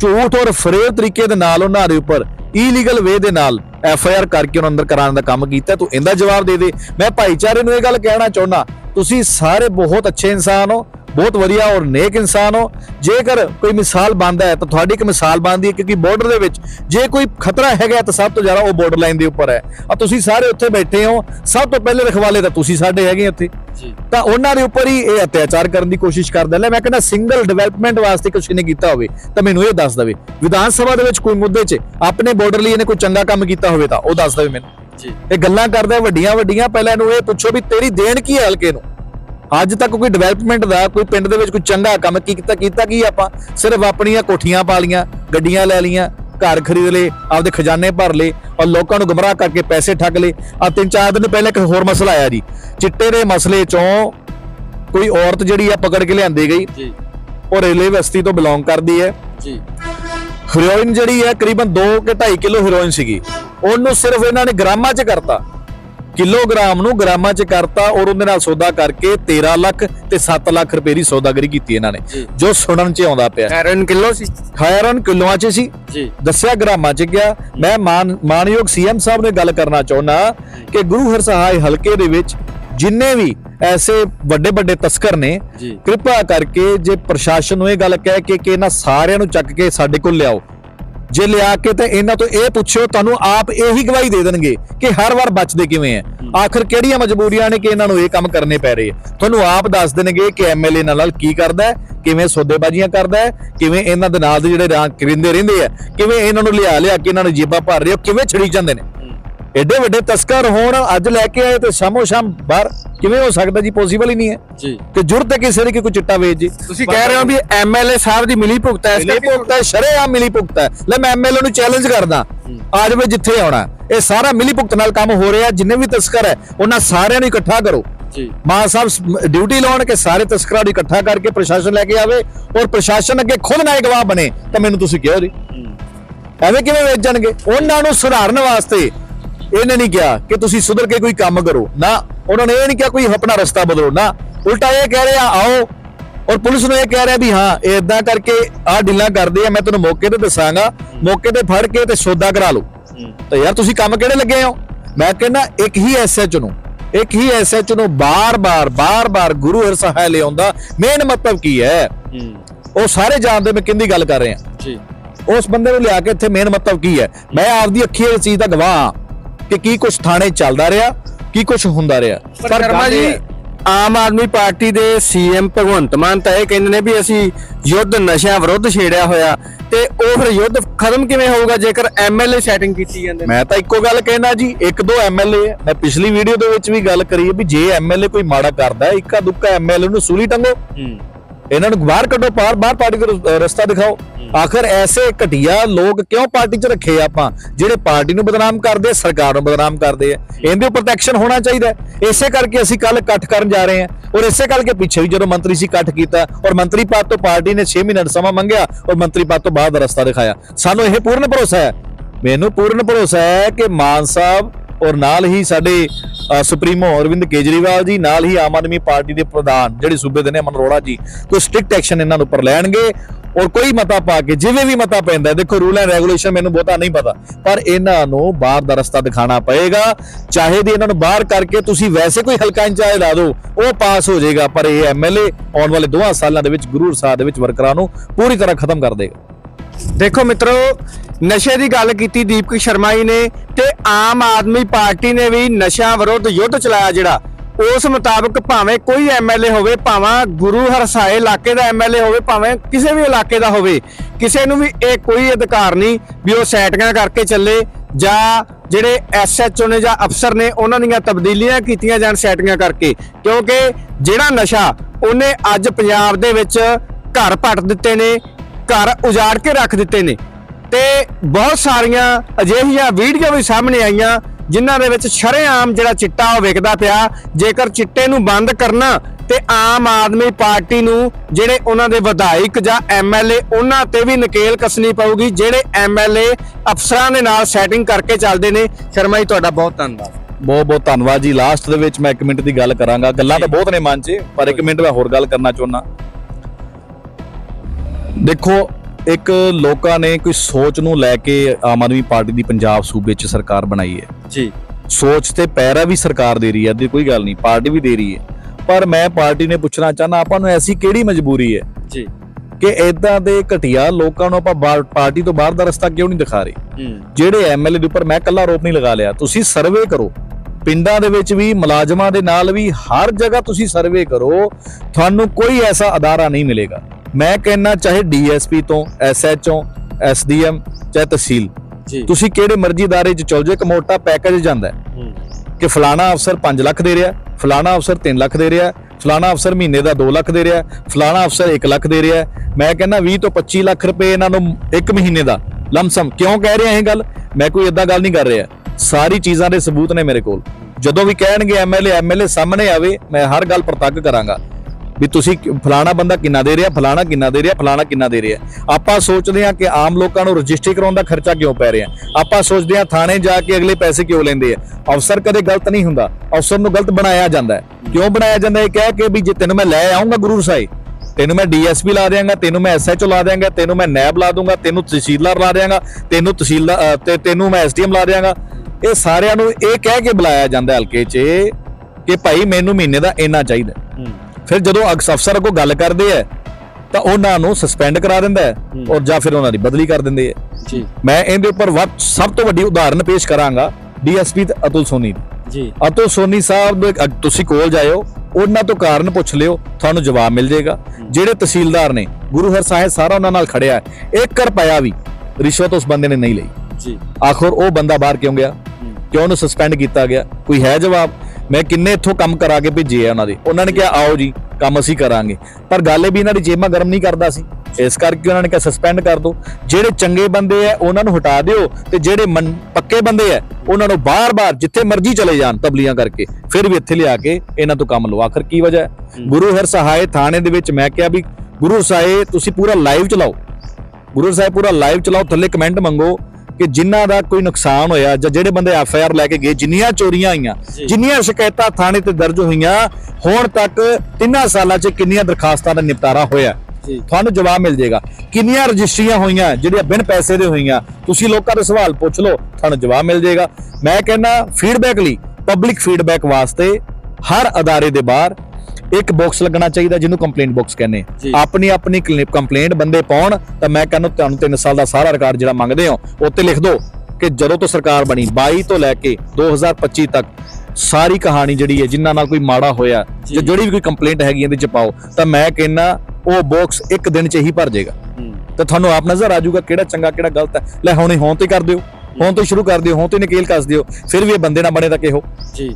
ਝੂਠ ਔਰ ਫਰੇਬ ਤਰੀਕੇ ਦੇ ਨਾਲ ਉਹਨਾਂ ਦੇ ਉੱਪਰ ਇਲੀਗਲ ਵੇ ਦੇ ਨਾਲ ਐਫ ਆਈ ਆਰ ਕਰਕੇ ਉਹਨਾਂ ਅੰਦਰ ਕਰਾਉਣ ਦਾ ਕੰਮ ਕੀਤਾ ਤੂੰ ਇਹਦਾ ਜਵਾਬ ਦੇ ਦੇ ਮੈਂ ਭਾਈਚਾਰੇ ਨੂੰ ਇਹ ਗੱਲ ਕਹਿਣਾ ਚਾਹੁੰਦਾ ਤੁਸੀਂ ਸਾਰੇ ਬਹੁਤ ਅੱਛੇ ਇਨਸਾਨ ਹੋ ਬਹੁਤ ਵਧੀਆ ਔਰ ਨੇਕ ਇਨਸਾਨ ਹੋ। ਜੇਕਰ ਕੋਈ ਮਿਸਾਲ ਬਣਦਾ ਹੈ ਤਾਂ ਤੁਹਾਡੀ ਇੱਕ ਮਿਸਾਲ ਬਣਦੀ ਹੈ ਕਿਉਂਕਿ ਬਾਰਡਰ ਦੇ ਵਿੱਚ ਜੇ ਕੋਈ ਖਤਰਾ ਹੈਗਾ ਤਾਂ ਸਭ ਤੋਂ ਜ਼ਿਆਦਾ ਉਹ ਬਾਰਡਰ ਲਾਈਨ ਦੇ ਉੱਪਰ ਹੈ। ਆ ਤੁਸੀਂ ਸਾਰੇ ਉੱਥੇ ਬੈਠੇ ਹੋ ਸਭ ਤੋਂ ਪਹਿਲੇ ਰਖਵਾਲੇ ਤਾਂ ਤੁਸੀਂ ਸਾਡੇ ਹੈਗੇ ਉੱਥੇ ਜੀ। ਤਾਂ ਉਹਨਾਂ ਦੇ ਉੱਪਰ ਹੀ ਇਹ ਅਤਿਆਚਾਰ ਕਰਨ ਦੀ ਕੋਸ਼ਿਸ਼ ਕਰਦਾ ਲੈ ਮੈਂ ਕਹਿੰਦਾ ਸਿੰਗਲ ਡਿਵੈਲਪਮੈਂਟ ਵਾਸਤੇ ਕੁਝ ਨਹੀਂ ਕੀਤਾ ਹੋਵੇ ਤਾਂ ਮੈਨੂੰ ਇਹ ਦੱਸ ਦੇਵੇ। ਵਿਧਾਨ ਸਭਾ ਦੇ ਵਿੱਚ ਕੋਈ ਮੁੱਦੇ 'ਚ ਆਪਣੇ ਬਾਰਡਰ ਲਈ ਇਹਨੇ ਕੋਈ ਚੰਗਾ ਕੰਮ ਕੀਤਾ ਹੋਵੇ ਤਾਂ ਉਹ ਦੱਸ ਦੇਵੇ ਮੈਨੂੰ। ਜੀ। ਇਹ ਗੱਲਾਂ ਕਰਦਾ ਵੱਡੀਆਂ ਵੱਡੀਆਂ ਪਹਿਲਾਂ ਇਹਨੂੰ ਇਹ ਪੁੱਛੋ ਵੀ ਤੇਰੀ ਦੇਣ ਕੀ ਹੈ ਹਲਕੇ ਨੂੰ? ਅੱਜ ਤੱਕ ਕੋਈ ਡਿਵੈਲਪਮੈਂਟ ਦਾ ਕੋਈ ਪਿੰਡ ਦੇ ਵਿੱਚ ਕੋਈ ਚੰਗਾ ਕੰਮ ਕੀ ਕੀਤਾ ਕੀਤਾ ਕੀ ਆਪਾਂ? ਸਿਰਫ ਆਪਣੀਆਂ ਕੋਠੀਆਂ ਪਾ ਲੀਆਂ ਗੱਡੀਆਂ ਲੈ ਲੀਆਂ ਘਰ ਖਰੀਦ ਲਏ ਆਪਦੇ ਖਜ਼ਾਨੇ ਭਰ ਲਏ ਔਰ ਲੋਕਾਂ ਨੂੰ ਗੁੰਮਰਾਹ ਕਰਕੇ ਪੈਸੇ ਠੱਗ ਲਏ। ਆ ਤਿੰਨ ਚਾਰ ਦਿਨ ਪਹਿਲਾਂ ਇੱਕ ਹੋਰ ਮਸਲਾ ਆਇਆ ਜੀ। ਚਿੱਟੇ ਦੇ ਮਸਲੇ ਚੋਂ ਕੋਈ ਔਰਤ ਜਿਹੜੀ ਆ ਪਕੜ ਕੇ ਲਿਆਂਦੀ ਗਈ। ਜੀ। ਉਹ ਰੇਲਵੇ ਬਸਤੀ ਤੋਂ ਬਿਲੋਂਗ ਕਰਦੀ ਹੈ। ਜੀ। ਹੀਰੋਇਨ ਜਿਹੜੀ ਹੈ ਕਰੀਬਨ 2 ਕੇ 2.5 ਕਿਲੋ ਹੀਰੋਇਨ ਸੀਗੀ। ਉਹਨੂੰ ਸਿਰਫ ਇਹਨਾਂ ਨੇ ਗ੍ਰਾਮਾਂ 'ਚ ਕਰਤਾ। ਕਿਲੋਗ੍ਰਾਮ ਨੂੰ ਗ੍ਰਾਮਾਂ 'ਚ ਕਰਤਾ ਔਰ ਉਹਦੇ ਨਾਲ ਸੌਦਾ ਕਰਕੇ 13 ਲੱਖ ਤੇ 7 ਲੱਖ ਰੁਪਏ ਦੀ ਸੌਦਾਗਰੀ ਕੀਤੀ ਇਹਨਾਂ ਨੇ ਜੀ। ਸੁਣਨ 'ਚ ਆਉਂਦਾ ਪਿਆ। ਹੈਰਨ ਕਿਲੋ ਸੀ? ਖੈਰਨ ਕਿਲੋਆਂ 'ਚ ਸੀ। ਜੀ। ਦੱਸਿਆ ਗ੍ਰਾਮਾਂ 'ਚ ਗਿਆ। ਮੈਂ ਮਾਨ ਮਾਨਯੋਗ ਸੀਐਮ ਸਾਹਿਬ ਨੇ ਗੱਲ ਕਰਨਾ ਚਾਹੁੰਦਾ ਕਿ ਗੁਰੂ ਹਰਸਹਾਏ ਹਲਕੇ ਦੇ ਵਿੱਚ ਜਿੰਨੇ ਵੀ ਐਸੇ ਵੱਡੇ ਵੱਡੇ ਤਸਕਰ ਨੇ ਕਿਰਪਾ ਕਰਕੇ ਜੇ ਪ੍ਰਸ਼ਾਸਨ ਨੂੰ ਇਹ ਗੱਲ ਕਹਿ ਕੇ ਕਿ ਇਹਨਾਂ ਸਾਰਿਆਂ ਨੂੰ ਚੱਕ ਕੇ ਸਾਡੇ ਕੋਲ ਲਿਆਓ। ਜੇ ਲਿਆ ਕੇ ਤੇ ਇਹਨਾਂ ਤੋਂ ਇਹ ਪੁੱਛੋ ਤੁਹਾਨੂੰ ਆਪ ਇਹੀ ਗਵਾਹੀ ਦੇ ਦੇਣਗੇ ਕਿ ਹਰ ਵਾਰ ਬਚਦੇ ਕਿਵੇਂ ਆ। ਆਖਰ ਕਿਹੜੀਆਂ ਮਜਬੂਰੀਆਂ ਨੇ ਕਿ ਇਹਨਾਂ ਨੂੰ ਇਹ ਕੰਮ ਕਰਨੇ ਪੈ ਰਹੇ? ਤੁਹਾਨੂੰ ਆਪ ਦੱਸ ਦੇਣਗੇ ਕਿ ਐਮਐਲਏ ਨਾਲ ਕੀ ਕਰਦਾ ਕਿਵੇਂ ਸੌਦੇਬਾਜ਼ੀਆਂ ਕਰਦਾ ਹੈ ਕਿਵੇਂ ਇਹਨਾਂ ਦੇ ਨਾਲ ਦੇ ਜਿਹੜੇ ਰਾਂ ਕਰਿੰਦੇ ਰਹਿੰਦੇ ਆ ਕਿਵੇਂ ਇਹਨਾਂ ਨੂੰ ਲਿਆ ਲਿਆ ਕੇ ਇਹਨਾਂ ਨੂੰ ਜੇਬਾਂ ਭਰ ਰਹੇ ਹੋ ਕਿਵੇਂ ਛੜੀ ਜਾਂਦੇ ਨੇ? ਐਡੇ ਵੱਡੇ ਤਸਕਰ ਹੋਣ ਅੱਜ ਲੈ ਕੇ ਆਏ ਤੇ ਸ਼ਾਮੋ ਸ਼ਾਮ ਬਾਹਰ ਕਿਵੇਂ ਹੋ ਸਕਦਾ ਜੀ? ਪੋਸੀਬਲ ਹੀ ਨਹੀਂ ਹੈ। ਜੀ। ਕਿ ਜੁਰਤ ਹੈ ਕਿਸੇ ਦੀ ਕਿ ਕੋਈ ਚਿੱਟਾ ਵੇਚ ਜੀ? ਤੁਸੀਂ ਕਹਿ ਰਹੇ ਹੋ ਵੀ ਐਮਐਲਏ ਸਾਹਿਬ ਦੀ ਮਿਲੀ ਭੁਗਤ ਹੈ ਇਸ ਕਰਕੇ ਭੁਗਤ ਹੈ ਸ਼ਰੇਆਮ ਮਿਲੀ ਭੁਗਤ ਹੈ। ਲੈ ਮੈਂ ਐਮਐਲਏ ਨੂੰ ਚੈਲੰਜ ਕਰਦਾ। ਆ ਜਾਵੇ ਜਿੱਥੇ ਆਉਣਾ। ਇਹ ਸਾਰਾ ਮਿਲੀ ਭੁਗਤ ਨਾਲ ਕੰਮ ਹੋ ਰਿਹਾ ਜਿੰਨੇ ਵੀ ਤਸਕਰ ਹੈ ਉਹਨਾਂ ਸਾਰਿਆਂ ਨੂੰ ਇਕੱਠਾ ਕਰੋ। ਜੀ। ਮਾਨ ਸਾਹਿਬ ਡਿਊਟੀ ਲਾਉਣ ਕੇ ਸਾਰੇ ਤਸਕਰਾਂ ਨੂੰ ਇਕੱਠਾ ਕਰਕੇ ਪ੍ਰਸ਼ਾਸਨ ਲੈ ਕੇ ਆਵੇ ਔਰ ਪ੍ਰਸ਼ਾਸਨ ਅੱਗੇ ਖੁਦ ਨਾ ਗਵਾਹ ਬਣੇ ਤਾਂ ਮੈਨੂੰ ਤੁਸੀਂ ਕਿਹੋ ਜੀ। ਐਵੇਂ ਕਿਵੇਂ ਵੇਚ ਜਾਣਗੇ? ਉਹਨਾਂ ਨੂੰ ਸੁਧਾਰਨ ਵਾਸਤੇ ਇਹਨੇ ਨਹੀਂ ਕਿਹਾ ਕਿ ਤੁਸੀਂ ਸੁਧਰ ਕੇ ਕੋਈ ਕੰਮ ਕਰੋ। ਨਾ ਉਹਨਾਂ ਨੇ ਇਹ ਨਹੀਂ ਕਿਹਾ ਕੋਈ ਆਪਣਾ ਰਸਤਾ ਬਦਲੋ। ਨਾ ਉਲਟਾ ਇਹ ਕਹਿ ਰਿਹਾ ਆਓ। ਔਰ ਪੁਲਿਸ ਨੂੰ ਇਹ ਕਹਿ ਰਿਹਾ ਵੀ ਹਾਂ ਇਦਾਂ ਕਰਕੇ ਆਹ ਡੀਲਾਂ ਕਰਦੇ ਆ ਮੈਂ ਤੁਹਾਨੂੰ ਮੌਕੇ ਤੇ ਦੱਸਾਂਗਾ। ਮੌਕੇ ਤੇ ਫੜ ਕੇ ਤੇ ਸੌਦਾ ਕਰਾ ਲਓ। ਤਾਂ ਯਾਰ ਤੁਸੀਂ ਕੰਮ ਕਿਹੜੇ ਲੱਗੇ ਹੋ? ਮੈਂ ਕਹਿੰਦਾ ਇੱਕ ਹੀ ਐਸਐਚ ਨੂੰ ਇੱਕ ਹੀ ਐਸਐਚ ਨੂੰ ਬਾਰ-ਬਾਰ ਬਾਰ-ਬਾਰ ਗੁਰੂ ਹਰਸਹਾਇ ਲਿਆਉਂਦਾ। ਮੇਨ ਮਤਲਬ ਕੀ ਹੈ? ਉਹ ਸਾਰੇ ਜਾਣਦੇ ਮੈਂ ਕਿੰਦੀ ਗੱਲ ਕਰ ਰਿਹਾ। ਜੀ। ਉਸ ਬੰਦੇ ਨੂੰ ਲਿਆ ਕੇ ਇੱਥੇ ਮੇਨ ਮਤਲਬ ਕੀ ਹੈ? ਮੈਂ ਆਪਦੀ ਅੱਖੀਂ ਇਸ ਚੀਜ਼ ਦਾ ਗਵਾਹ ਹਾਂ। ਕਿ ਕੀ ਕੁਝ ਥਾਣੇ ਚੱਲਦਾ ਰਿਹਾ ਕੀ ਕੁਝ ਹੁੰਦਾ ਰਿਹਾ। ਪਰ ਸ਼ਰਮਾ ਗੱਲ ਜੀ ਆਮ ਆਦਮੀ ਪਾਰਟੀ ਦੇ ਸੀਐਮ ਭਗਵੰਤ ਮਾਨ ਤਾਂ ਇਹ ਕਹਿੰਦੇ ਨੇ ਵੀ ਅਸੀਂ ਯੁੱਧ ਨਸ਼ਿਆਂ ਵਿਰੁੱਧ ਛੇੜਿਆ ਹੋਇਆ ਤੇ ਉਹ ਫਿਰ ਯੁੱਧ ਖਤਮ ਕਿਵੇਂ ਹੋਊਗਾ ਜੇਕਰ ਐਮਐਲਏ ਸੈਟਿੰਗ ਕੀਤੀ ਜਾਂਦੇ ਮੈਂ ਤਾਂ ਇੱਕੋ ਗੱਲ ਕਹਿਣਾ ਜੀ ਇੱਕ ਦੋ ਐਮਐਲਏ ਮੈਂ ਪਿਛਲੀ ਵੀਡੀਓ ਦੇ ਵਿੱਚ ਵੀ ਗੱਲ ਕਰੀ ਹੈ ਵੀ ਜੇ ਐਮਐਲਏ ਕੋਈ ਮਾੜਾ ਕਰਦਾ ਇੱਕਾ ਦੁੱਕਾ ਐਮਐਲਏ ਨੂੰ ਸੂਲੀ ਟੰਗੋ। ਇਹਨਾਂ ਨੂੰ ਬਾਹਰ ਕੱਢੋ ਬਾਹਰ ਬਾਹਰ ਪਾਰਟੀ ਦਾ ਰਸ- ਰਸਤਾ ਦਿਖਾਓ। ਆਖਰ ਐਸੇ ਘਟੀਆ ਲੋਕ ਕਿਉਂ ਪਾਰਟੀ 'ਚ ਰੱਖੇ ਆਪਾਂ? ਜਿਹੜੇ ਪਾਰਟੀ ਨੂੰ ਬਦਨਾਮ ਕਰਦੇ, ਸਰਕਾਰ ਨੂੰ ਬਦਨਾਮ ਕਰਦੇ ਆ। ਇਹਦੇ ਉੱਪਰ ਐਕਸ਼ਨ ਹੋਣਾ ਚਾਹੀਦਾ ਇਸੇ ਕਰਕੇ ਅਸੀਂ ਕੱਲ ਇਕੱਠ ਕਰਨ ਜਾ ਰਹੇ ਹਾਂ। ਔਰ ਇਸੇ ਕਰਕੇ ਪਿੱਛੇ ਵੀ ਜਦੋਂ ਮੰਤਰੀ ਸੀ ਇਕੱਠ ਕੀਤਾ ਔਰ ਮੰਤਰੀ ਪਦ ਤੋਂ ਪਾਰਟੀ ਨੇ 6 ਮਹੀਨੇ ਦਾ ਸਮਾਂ ਮੰਗਿਆ ਔਰ ਮੰਤਰੀ ਪਦ ਤੋਂ ਬਾਅਦ ਰਸਤਾ ਦਿਖਾਇਆ। ਸਾਨੂੰ ਇਹ ਪੂਰਨ ਭਰੋਸਾ ਹੈ। ਮੈਨੂੰ ਪੂਰਨ ਭਰੋਸਾ ਹੈ ਕਿ ਮਾਨ ਸਾਹਿਬ ਔਰ ਨਾਲ ਹੀ ਸਾਡੇ ਸੁਪਰੀਮੋ ਅਰਵਿੰਦ ਕੇਜਰੀਵਾਲ ਜੀ, ਨਾਲ ਹੀ ਆਮ ਆਦਮੀ ਪਾਰਟੀ ਦੇ ਪ੍ਰਧਾਨ, ਜਿਹੜੇ ਸੂਬੇ ਦੇ ਨੇ ਅਮਨ ਜੀ, ਕੋਈ ਸਟ੍ਰਿਕਟ ਐਕਸ਼ਨ ਇਹਨਾਂ ਦੇ ਉੱਪਰ ਲੈਣਗੇ। ਔਰ ਕੋਈ ਮਤਾ ਪਾ ਕੇ, ਜਿਵੇਂ ਵੀ ਮਤਾ ਪੈਂਦਾ, ਦੇਖੋ ਰੂਲ ਐਂਡ ਰੈਗੂਲੇਸ਼ਨ ਮੈਨੂੰ ਬਹੁਤਾ ਨਹੀਂ ਪਤਾ, ਪਰ ਇਹਨਾਂ ਨੂੰ ਬਾਹਰ ਦਾ ਰਸਤਾ ਦਿਖਾਣਾ ਪਏਗਾ। ਚਾਹੇ ਦੀ ਇਹਨਾਂ ਨੂੰ ਬਾਹਰ ਕਰਕੇ ਤੁਸੀਂ ਵੈਸੇ ਕੋਈ ਹਲਕਾ ਇੰਚਾਰਜ ਲਾ ਦਿਓ, ਉਹ ਪਾਸ ਹੋ ਜਾਏਗਾ, ਪਰ ਇਹ ਐਮਐਲਏ ਆਉਣ ਵਾਲੇ ਦੋਹਾਂ ਸਾਲਾਂ ਦੇ ਵਿੱਚ ਗੁਰੂ ਸਾਹਿਬ ਦੇ ਵਿੱਚ ਵਰਕਰਾਂ ਨੂੰ ਪੂਰੀ ਤਰ੍ਹਾਂ ਖਤਮ ਕਰ ਦੇਗਾ। ਦੇਖੋ ਮਿੱਤਰੋ, ਨਸ਼ੇ ਦੀ ਗੱਲ ਕੀਤੀ ਦੀਪਕ ਸ਼ਰਮਾ ਜੀ ਨੇ, ਤੇ ਆਮ ਆਦਮੀ ਪਾਰਟੀ ਨੇ ਵੀ ਨਸ਼ਿਆਂ ਵਿਰੁੱਧ ਯੁੱਧ ਚਲਾਇਆ ਜਿਹੜਾ। ਉਸ ਮੁਤਾਬਕ ਭਾਵੇਂ ਕੋਈ ਐਮਐਲਏ ਹੋਵੇ, ਭਾਵੇਂ ਗੁਰੂ ਹਰਸਾਏ ਇਲਾਕੇ ਦਾ ਐਮਐਲਏ ਹੋਵੇ, ਭਾਵੇਂ ਕਿਸੇ ਵੀ ਇਲਾਕੇ ਦਾ ਹੋਵੇ, ਕਿਸੇ ਨੂੰ ਵੀ ਇਹ ਕੋਈ ਅਧਿਕਾਰ ਨਹੀਂ ਵੀ ਉਹ ਸੈਟਿੰਗਾਂ ਕਰਕੇ ਚੱਲੇ ਜਾਂ ਜਿਹੜੇ ਐਸਐਚਓ ਨੇ ਜਾਂ ਅਫਸਰ ਨੇ ਉਹਨਾਂ ਦੀਆਂ ਤਬਦੀਲੀਆਂ ਕੀਤੀਆਂ ਜਾਣ ਸੈਟਿੰਗਾਂ ਕਰਕੇ। ਕਿਉਂਕਿ ਜਿਹੜਾ ਨਸ਼ਾ ਉਹਨੇ ਅੱਜ ਪੰਜਾਬ ਦੇ ਵਿੱਚ ਘਰ ਪੱਟ ਦਿੱਤੇ ਨੇ, ਘਰ ਉਜਾੜ ਕੇ ਰੱਖ ਦਿੱਤੇ ਨੇ। ਤੇ ਬਹੁਤ ਸਾਰੀਆਂ ਅਜਿਹੀਆਂ ਵੀਡੀਓ ਵੀ ਸਾਹਮਣੇ ਆਈਆਂ ਜਿਨ੍ਹਾਂ ਦੇ ਵਿੱਚ ਸ਼ਰੇਆਮ ਜਿਹੜਾ ਚਿੱਟਾ ਉਹ ਵਿਕਦਾ ਪਿਆ ਜੇਕਰ ਚਿੱਟੇ ਨੂੰ ਬੰਦ ਕਰਨਾ ਤੇ ਆਮ ਆਦਮੀ ਪਾਰਟੀ ਨੂੰ ਜਿਹੜੇ ਉਹਨਾਂ ਦੇ ਵਿਧਾਇਕ ਜਾਂ ਐਮਐਲਏ ਉਹਨਾਂ ਤੇ ਵੀ ਨਕੇਲ ਕੱਸਣੀ ਪਊਗੀ ਜਿਹੜੇ ਐਮਐਲਏ ਅਫਸਰਾਂ ਦੇ ਨਾਲ ਸੈਟਿੰਗ ਕਰਕੇ ਚੱਲਦੇ ਨੇ। ਸ਼ਰਮਾ ਜੀ ਤੁਹਾਡਾ ਬਹੁਤ ਧੰਨਵਾਦ। ਬਹੁਤ ਬਹੁਤ ਧੰਨਵਾਦ ਜੀ। ਲਾਸਟ ਦੇ ਵਿੱਚ ਮੈਂ 1 ਮਿੰਟ ਦੀ ਗੱਲ ਕਰਾਂਗਾ। ਗੱਲਾਂ ਤਾਂ ਬਹੁਤ ਨੇ ਮਨ 'ਚ ਪਰ 1 ਮਿੰਟ ਮੈਂ ਹੋਰ ਗੱਲ ਕਰਨਾ ਚਾਹੁੰਦਾ। ਦੇਖੋ ਇੱਕ ਲੋਕਾਂ ਨੇ ਕੋਈ ਸੋਚ ਨੂੰ ਲੈ ਕੇ ਆਮ ਆਦਮੀ ਪਾਰਟੀ ਦੀ ਪੰਜਾਬ ਸੂਬੇ 'ਚ ਸਰਕਾਰ ਬਣਾਈ ਹੈ। ਜੀ। ਸੋਚ ਤੇ ਪੈਰਾ ਵੀ ਸਰਕਾਰ ਦੇ ਰਹੀ ਹੈ ਦੀ ਕੋਈ ਗੱਲ ਨਹੀਂ ਪਾਰਟੀ ਵੀ ਦੇ ਰਹੀ ਹੈ। ਪਰ ਮੈਂ ਪਾਰਟੀ ਨੇ ਪੁੱਛਣਾ ਚਾਹਨਾ ਆਪਾਂ ਨੂੰ ਐਸੀ ਕਿਹੜੀ ਮਜਬੂਰੀ ਹੈ ਜੀ। ਕਿ ਇਦਾਂ ਦੇ ਘਟੀਆ ਲੋਕਾਂ ਨੂੰ ਆਪਾਂ ਪਾਰਟੀ ਤੋਂ ਬਾਹਰ ਦਾ ਰਸਤਾ ਕਿਉਂ ਨਹੀਂ ਦਿਖਾ ਰਹੇ? ਜਿਹੜੇ ਐਮਐਲਏ ਦੇ ਉੱਪਰ ਮੈਂ ਕੱਲਾ ਆਰੋਪ ਨਹੀਂ ਲਗਾ ਲਿਆ ਤੁਸੀਂ ਸਰਵੇ ਕਰੋ। ਪਿੰਡਾਂ ਦੇ ਵਿੱਚ ਵੀ ਮੁਲਾਜ਼ਮਾਂ ਦੇ ਨਾਲ ਵੀ ਹਰ ਜਗ੍ਹਾ ਤੁਸੀਂ ਸਰਵੇ ਕਰੋ ਤੁਹਾਨੂੰ ਕੋਈ ਐਸਾ ਅਦਾਰਾ ਨਹੀਂ ਮਿਲੇਗਾ। ਮੈਂ ਕਹਿੰਨਾ ਚਾਹੇ ਡੀਐਸਪੀ ਤੋਂ ਐਸਐਚਓ ਐਸਡੀਐਮ ਚਾਹੇ ਤਹਿਸੀਲ ਜੀ। ਤੁਸੀਂ ਕਿਹੜੇ ਮਰਜ਼ੀ ਅਦਾਰੇ 'ਚ ਚਲ ਜਾਓ ਇੱਕ ਮੋਟਾ ਪੈਕੇਜ ਜਾਂਦਾ ਹੈ ਕਿ ਫਲਾਣਾ ਅਫਸਰ 5 ਲੱਖ ਦੇ ਰਿਹਾ ਫਲਾਣਾ ਅਫਸਰ 3 ਲੱਖ ਦੇ ਰਿਹਾ ਫਲਾਣਾ ਅਫਸਰ ਮਹੀਨੇ ਦਾ 2 ਲੱਖ ਦੇ ਰਿਹਾ ਫਲਾਣਾ ਅਫਸਰ 1 ਲੱਖ ਦੇ ਰਿਹਾ ਮੈਂ ਕਹਿੰਦਾ 20 ਤੋਂ 25 ਲੱਖ ਰੁਪਏ ਇਹਨਾਂ ਨੂੰ ਇੱਕ ਮਹੀਨੇ ਦਾ ਲਮਸਮ। ਕਿਉਂ ਕਹਿ ਰਿਹਾ ਇਹ ਗੱਲ? ਮੈਂ ਕੋਈ ਇਦਾਂ ਗੱਲ ਨਹੀਂ ਕਰ ਰਿਹਾ। ਸਾਰੀ ਚੀਜ਼ਾਂ ਦੇ ਸਬੂਤ ਨੇ ਮੇਰੇ ਕੋਲ। ਜਦੋਂ ਵੀ ਕਹਿਣਗੇ ਐਮਐਲਏ ਐਮਐਲਏ ਸਾਹਮਣੇ ਆਵੇ ਮੈਂ ਹਰ ਗੱਲ ਪ੍ਰਤੱਖ ਕਰਾਂਗਾ। ਵੀ ਤੁਸੀਂ ਫਲਾਣਾ ਬੰਦਾ ਕਿੰਨਾ ਦੇ ਰਿਹਾ ਫਲਾਣਾ ਕਿੰਨਾ ਦੇ ਰਿਹਾ ਫਲਾਣਾ ਕਿੰਨਾ ਦੇ ਰਿਹਾ। ਆਪਾਂ ਸੋਚਦੇ ਹਾਂ ਕਿ ਆਮ ਲੋਕਾਂ ਨੂੰ ਰਜਿਸਟਰੀ ਕਰਾਉਣ ਦਾ ਖਰਚਾ ਕਿਉਂ ਪੈ ਰਿਹਾ। ਆਪਾਂ ਸੋਚਦੇ ਹਾਂ ਥਾਣੇ ਜਾ ਕੇ ਅਗਲੇ ਪੈਸੇ ਕਿਉਂ ਲੈਂਦੇ ਆ। ਅਫਸਰ ਕਦੇ ਗਲਤ ਨਹੀਂ ਹੁੰਦਾ। ਅਫਸਰ ਨੂੰ ਗਲਤ ਬਣਾਇਆ ਜਾਂਦਾ ਕਿਉਂ ਬਣਾਇਆ ਜਾਂਦਾ ਇਹ ਕਹਿ ਕੇ ਵੀ ਜੇ ਤੈਨੂੰ ਮੈਂ ਲੈ ਆਉਂਗਾ ਗੁਰੂ ਸਾਹਿਬ ਤੈਨੂੰ ਮੈਂ ਡੀਐਸਪੀ ਲਾ ਦਿਆਂਗਾ ਤੈਨੂੰ ਮੈਂ ਐਸਐਚਓ ਲਾ ਦਿਆਂਗਾ ਤੈਨੂੰ ਮੈਂ ਨੈਬ ਲਾ ਦੂੰਗਾ ਤੈਨੂੰ ਤਹਿਸੀਲਦਾਰ ਲਾ ਦਿਆਂਗਾ ਤੈਨੂੰ ਤਹਿਸੀਲਦਾਰ ਅ, ਤੇ ਤੈਨੂੰ ਮੈਂ ਐਸਡੀਐਮ ਲਾ ਦਿਆਂਗਾ। ਇਹ ਸਾਰਿਆਂ ਨੂੰ ਇਹ ਕਹਿ ਕੇ ਬੁਲਾਇਆ ਜਾਂਦਾ ਹਲਕੇ 'ਚ ਕਿ ਭਾਈ ਮੈਨੂੰ ਮਹੀਨੇ ਦਾ ਇੰਨਾ ਚਾਹੀਦਾ। ਫਿਰ ਜਦੋਂ ਅਫਸਰ ਕੋ ਗੱਲ ਕਰਦੇ ਆ ਤਾਂ ਉਹਨਾਂ ਨੂੰ ਸਸਪੈਂਡ ਕਰਾ ਦਿੰਦਾ ਹੈ। ਔਰ ਜਾਂ ਫਿਰ ਉਹਨਾਂ ਦੀ ਬਦਲੀ ਕਰ ਦਿੰਦੇ ਹੈ ਜੀ। ਮੈਂ ਇਹਦੇ ਉੱਪਰ ਸਭ ਤੋਂ ਵੱਡੀ ਉਦਾਹਰਨ ਪੇਸ਼ ਕਰਾਂਗਾ ਡੀਐਸਪੀ ਅਤੁਲ ਸੋਨੀ ਜੀ। ਅਤੁਲ ਸੋਨੀ ਸਾਹਿਬ ਦੇ ਤੁਸੀਂ ਕੋਲ ਜਾਇਓ ਉਹਨਾਂ ਤੋਂ ਕਾਰਨ ਪੁੱਛ ਲਿਓ ਤੁਹਾਨੂੰ ਜਵਾਬ ਮਿਲ ਜਾਏਗਾ। ਜਿਹੜੇ ਤਹਿਸੀਲਦਾਰ ਨੇ ਗੁਰੂ ਹਰਸਾਹਿਬ ਸਾਰਾ ਉਹਨਾਂ ਨਾਲ ਖੜਿਆ ਹੈ 1 ਰੁਪਇਆ ਵੀ ਰਿਸ਼ਵਤ ਉਸ ਬੰਦੇ ਨੇ ਨਹੀਂ ਲਈ। ਜੀ। ਆਖਰ ਉਹ ਬੰਦਾ ਬਾਹਰ ਕਿਉਂ ਗਿਆ? ਕਿਉਂ ਉਹਨੂੰ ਸਸਪੈਂਡ ਕੀਤਾ ਗਿਆ? ਕੋਈ ਹੈ ਜਵਾਬ? ਮੈਂ ਕਿੰਨੇ ਇੱਥੋਂ ਕੰਮ ਕਰਾ ਕੇ ਭੇਜੇ ਆ ਉਹਨਾਂ ਦੇ। ਉਹਨਾਂ ਨੇ ਕਿਹਾ ਆਓ ਜੀ ਕੰਮ ਅਸੀਂ ਕਰਾਂਗੇ। ਪਰ ਗੱਲ ਇਹ ਵੀ ਇਹਨਾਂ ਦੀ ਜੇਬਾਂ ਗਰਮ ਨਹੀਂ ਕਰਦਾ ਸੀ। ਇਸ ਕਰਕੇ ਉਹਨਾਂ ਨੇ ਕਿਹਾ ਸਸਪੈਂਡ ਕਰ ਦਿਓ ਜਿਹੜੇ ਚੰਗੇ ਬੰਦੇ ਆ ਉਹਨਾਂ ਨੂੰ ਹਟਾ ਦਿਓ ਤੇ ਜਿਹੜੇ ਮਨ- ਪੱਕੇ ਬੰਦੇ ਆ ਉਹਨਾਂ ਨੂੰ ਬਾਰ-ਬਾਰ ਜਿੱਥੇ ਮਰਜ਼ੀ ਚਲੇ ਜਾਣ ਤਬਲੀਆਂ ਕਰਕੇ ਫਿਰ ਵੀ ਇੱਥੇ ਲਿਆ ਕੇ ਇਹਨਾਂ ਤੋਂ ਕੰਮ ਲਓ। ਆਖਰ ਕੀ ਵਜ੍ਹਾ ਹੈ? ਗੁਰੂ ਹਰ ਸਹਾਇ ਥਾਣੇ ਦੇ ਵਿੱਚ ਮੈਂ ਕਿਹਾ ਵੀ ਗੁਰੂ ਸਾਹਿਬ ਤੁਸੀਂ ਪੂਰਾ ਲਾਈਵ ਚਲਾਓ। ਗੁਰੂ ਸਾਹਿਬ ਪੂਰਾ ਲਾਈਵ ਚਲਾਓ ਥੱਲੇ ਕਮੈਂਟ ਮੰਗੋ ਕਿ ਜਿਨ੍ਹਾਂ ਦਾ ਕੋਈ ਨੁਕਸਾਨ ਹੋਇਆ ਜਾਂ ਜਿਹੜੇ ਬੰਦੇ ਐਫ ਆਈ ਆਰ ਲੈ ਕੇ ਗਏ ਜਿੰਨੀਆਂ ਚੋਰੀਆਂ ਆਈਆਂ ਜੀ। ਜਿੰਨੀਆਂ ਸ਼ਿਕਾਇਤਾਂ ਥਾਣੇ ਤੇ ਦਰਜ ਹੋਈਆਂ ਹੁਣ ਤੱਕ ਤਿੰਨਾਂ ਸਾਲਾਂ 'ਚ ਕਿੰਨੀਆਂ ਦਰਖਾਸਤਾਂ ਦਾ ਨਿਪਟਾਰਾ ਹੋਇਆ? ਤੁਹਾਨੂੰ ਜਵਾਬ ਮਿਲ ਜਾਏਗਾ। ਕਿੰਨੀਆਂ ਰਜਿਸਟਰੀਆਂ ਹੋਈਆਂ ਜਿਹੜੀਆਂ ਬਿਨ ਪੈਸੇ ਦੇ ਹੋਈਆਂ? ਤੁਸੀਂ ਲੋਕਾਂ ਦੇ ਸਵਾਲ ਪੁੱਛ ਲਓ ਤੁਹਾਨੂੰ ਜਵਾਬ ਮਿਲ ਜਾਏਗਾ। ਮੈਂ ਕਹਿੰਦਾ ਫੀਡਬੈਕ ਲਈ ਪਬਲਿਕ ਫੀਡਬੈਕ ਵਾਸਤੇ ਹਰ ਅਦਾਰੇ ਦੇ ਬਾਹਰ ਇੱਕ ਬਾਕਸ ਲੱਗਣਾ ਚਾਹੀਦਾ ਜਿਹਨੂੰ ਕੰਪਲੇਂਟ ਬਾਕਸ ਕਹਿੰਦੇ। ਆਪਣੀ ਆਪਣੀ ਕੰਪਲੇਂਟ ਬੰਦੇ ਪਾਉਣ ਤਾਂ ਮੈਂ ਕਹਿੰਦਾ ਤੁਹਾਨੂੰ 3 ਸਾਲ ਦਾ ਸਾਰਾ ਰਿਕਾਰਡ ਜਿਹੜਾ ਮੰਗਦੇ ਹੋ ਉੱਤੇ ਲਿਖ ਦਿਓ ਕਿ ਜਦੋਂ ਤੋਂ ਸਰਕਾਰ ਬਣੀ 22 ਤੋਂ ਲੈ ਕੇ 2025 ਤੱਕ ਸਾਰੀ ਕਹਾਣੀ ਜਿਹੜੀ ਹੈ ਜਿਨ੍ਹਾਂ ਨਾਲ ਕੋਈ ਮਾੜਾ ਹੋਇਆ ਜੀ। ਜਿਹੜੀ ਵੀ ਕੋਈ ਕੰਪਲੇਂਟ ਹੈਗੀ ਇਹਦੇ ਚ ਪਾਓ ਤਾਂ ਮੈਂ ਕਹਿੰਦਾ ਉਹ ਬਾਕਸ ਇੱਕ ਦਿਨ ਚ ਹੀ ਭਰ ਜਾਏਗਾ ਤਾਂ ਤੁਹਾਨੂੰ ਆਪ ਨਜ਼ਰ ਆ ਜਾਊਗਾ ਕਿਹੜਾ ਚੰਗਾ ਕਿਹੜਾ ਗਲਤ ਹੈ। ਲੈ ਹੁਣੇ ਹੋਂ ਤੇ ਕਰ ਦਿਓ ਹੋਂ ਤੋਂ ਸ਼ੁਰੂ ਕਰ ਦਿਓ ਹੋਂ ਤੇ ਨਕੇਲ ਕੱਸ ਦਿਓ ਫਿਰ ਵੀ ਇਹ ਬੰਦੇ ਨਾ ਬਣੇ ਤਾਂ ਕਿਹੋ। ਜੀ।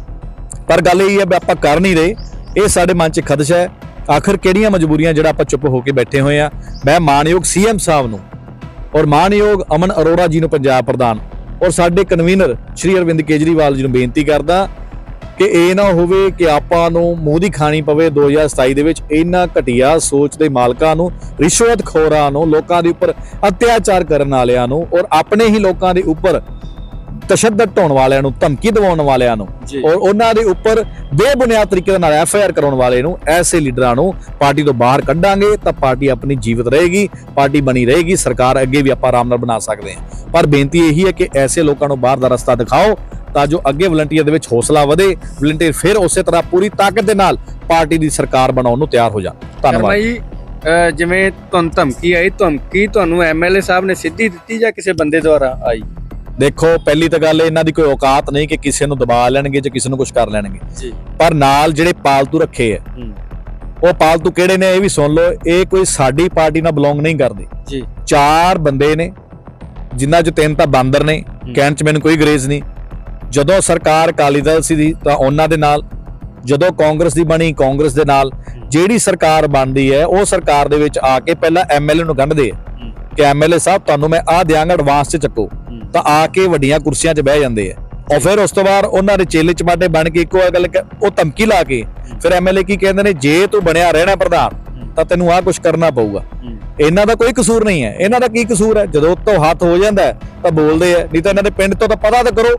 ਪਰ ਗੱਲ ਇਹ ਹੈ ਵੀ ਆਪਾਂ ਕਰ ਨਹੀਂ ਰਹੇ ਇਹ ਸਾਡੇ ਮਨ 'ਚ ਖਦਸ਼ਾ ਹੈ। ਆਖਰ ਕਿਹੜੀਆਂ ਮਜਬੂਰੀਆਂ ਜਿਹੜਾ ਆਪਾਂ ਚੁੱਪ ਹੋ ਕੇ ਬੈਠੇ ਹੋਏ ਆ? ਮੈਂ ਮਾਨਯੋਗ ਸੀਐਮ ਸਾਹਿਬ ਨੂੰ ਔਰ ਮਾਨਯੋਗ ਅਮਨ ਅਰੋੜਾ ਜੀ ਨੂੰ ਪੰਜਾਬ ਪ੍ਰਧਾਨ ਔਰ ਸਾਡੇ ਕਨਵੀਨਰ ਸ਼੍ਰੀ ਅਰਵਿੰਦ ਕੇਜਰੀਵਾਲ ਜੀ ਨੂੰ ਬੇਨਤੀ ਕਰਦਾ ਕਿ ਇਹ ਨਾ ਹੋਵੇ ਕਿ ਆਪਾਂ ਨੂੰ ਮੂੰਹ ਦੀ ਖਾਣੀ ਪਵੇ 2027 ਦੇ ਵਿੱਚ। ਇਹਨਾਂ ਘਟੀਆ ਸੋਚ ਦੇ ਮਾਲਕਾਂ ਨੂੰ ਰਿਸ਼ਵਤਖੋਰਾਂ ਨੂੰ, ਲੋਕਾਂ ਦੇ ਉੱਪਰ ਅਤਿਆਚਾਰ ਕਰਨ ਵਾਲਿਆਂ ਨੂੰ ਔਰ ਆਪਣੇ ਹੀ ਲੋਕਾਂ ਦੇ ਉੱਪਰ ਤਸ਼ੱਦਦ ਢਾਉਣ ਵਾਲਿਆਂ ਨੂੰ ਧਮਕੀ ਦਿਵਾਉਣ ਵਾਲਿਆਂ ਨੂੰ। ਔਰ ਉਹਨਾਂ ਦੇ ਉੱਪਰ ਬੇਬੁਨਿਆਦ ਤਰੀਕੇ ਨਾਲ ਐਫ ਆਈ ਆਰ ਕਰਾਉਣ ਵਾਲੇ ਨੂੰ ਐਸੇ ਲੀਡਰਾਂ ਨੂੰ ਪਾਰਟੀ ਤੋਂ ਬਾਹਰ ਕੱਢਾਂਗੇ ਤਾਂ ਪਾਰਟੀ ਆਪਣੀ ਜੀਵਤ ਰਹੇਗੀ ਪਾਰਟੀ ਬਣੀ ਰਹੇਗੀ ਸਰਕਾਰ ਅੱਗੇ ਵੀ ਆਪਾਂ ਆਰਾਮ ਨਾਲ ਬਣਾ ਸਕਦੇ ਹਾਂ। ਪਰ ਬੇਨਤੀ ਇਹੀ ਹੈ ਕਿ ਐਸੇ ਲੋਕਾਂ ਨੂੰ ਬਾਹਰ ਦਾ ਰਸਤਾ ਦਿਖਾਓ ਤਾਂ ਜੋ ਅੱਗੇ ਵਲੰਟੀਅਰ ਦੇ ਵਿੱਚ ਹੌਸਲਾ ਵਧੇ ਵਲੰਟੀਅਰ ਫਿਰ ਉਸੇ ਤਰ੍ਹਾਂ ਪੂਰੀ ਤਾਕਤ ਦੇ ਨਾਲ ਪਾਰਟੀ ਦੀ ਸਰਕਾਰ ਬਣਾਉਣ ਨੂੰ ਤਿਆਰ ਹੋ ਜਾਣ। ਧੰਨਵਾਦ। ਜਿਵੇਂ ਤੁਹਾਨੂੰ ਧਮਕੀ ਆਈ ਧਮਕੀ ਤੁਹਾਨੂੰ ਐਮਐਲਏ ਸਾਹਿਬ ਨੇ ਸਿੱਧੀ ਦਿੱਤੀ ਜਾਂ ਕਿਸੇ ਬੰਦੇ ਦੁਆਰਾ ਆਈ? ਦੇਖੋ ਪਹਿਲੀ ਤਾਂ ਗੱਲ ਇਹਨਾਂ ਦੀ ਕੋਈ ਔਕਾਤ ਨਹੀਂ ਕਿ ਕਿਸੇ ਨੂੰ ਦਬਾ ਲੈਣਗੇ ਜਾਂ ਕਿਸੇ ਨੂੰ ਕੁਝ ਕਰ ਲੈਣਗੇ। ਜੀ। ਪਰ ਨਾਲ ਜਿਹੜੇ ਪਾਲਤੂ ਰੱਖੇ ਆ ਉਹ ਪਾਲਤੂ ਕਿਹੜੇ ਨੇ ਇਹ ਵੀ ਸੁਣ ਲਓ ਇਹ ਕੋਈ ਸਾਡੀ ਪਾਰਟੀ ਨਾਲ ਬਿਲੋਂਗ ਨਹੀਂ ਕਰਦੇ। ਜੀ। ਚਾਰ ਬੰਦੇ ਨੇ ਜਿਨ੍ਹਾਂ ਚ ਤਿੰਨ ਤਾਂ ਬਾਂਦਰ ਨੇ ਕਹਿਣ ਚ ਮੈਨੂੰ ਕੋਈ ਗਰੇਜ਼ ਨਹੀਂ। ਜਦੋਂ ਸਰਕਾਰ ਅਕਾਲੀ ਦਲ ਸੀ ਤਾਂ ਉਹਨਾਂ ਦੇ ਨਾਲ ਜਦੋਂ ਕਾਂਗਰਸ ਦੀ ਬਣੀ ਕਾਂਗਰਸ ਦੇ ਨਾਲ। ਜਿਹੜੀ ਸਰਕਾਰ ਬਣਦੀ ਹੈ ਉਹ ਸਰਕਾਰ ਦੇ ਵਿੱਚ ਆ ਕੇ ਪਹਿਲਾਂ ਐਮਐਲਏ ਨੂੰ ਗੰਢਦੇ ਆ। ਕਿ ਐਮਐਲਏ ਸਾਹਿਬ ਤੁਹਾਨੂੰ ਮੈਂ ਆਹ ਦਿਆਂਗਾ ਐਡਵਾਂਸ ਚ ਚੱਕੋ। ਤਾਂ ਆ ਕੇ ਵੱਡੀਆਂ ਕੁਰਸੀਆਂ 'ਚ ਬਹਿ ਜਾਂਦੇ ਆ। ਔਰ ਫਿਰ ਉਸ ਤੋਂ ਬਾਅਦ ਉਹਨਾਂ ਦੇ ਚੇਲੇ ਚਮਾਟੇ ਬਣ ਕੇ ਇੱਕੋ ਗੱਲ ਉਹ ਧਮਕੀ ਲਾ ਕੇ ਫਿਰ ਐਮਐਲਏ ਕੀ ਕਹਿੰਦੇ ਨੇ ਜੇ ਤੂੰ ਬਣਿਆ ਰਹਿਣਾ ਪ੍ਰਧਾਨ ਤਾਂ ਤੈਨੂੰ ਆਹ ਕੁਝ ਕਰਨਾ ਪਊਗਾ। ਇਹਨਾਂ ਦਾ ਕੋਈ ਕਸੂਰ ਨਹੀਂ ਹੈ। ਇਹਨਾਂ ਦਾ ਕੀ ਕਸੂਰ ਹੈ? ਜਦੋਂ ਤੋਂ ਹੱਥ ਹੋ ਜਾਂਦਾ ਤਾਂ ਬੋਲਦੇ ਆ। ਨਹੀਂ ਤਾਂ ਇਹਨਾਂ ਦੇ ਪਿੰਡ ਤੋਂ ਤਾਂ ਪਤਾ ਤਾਂ ਕਰੋ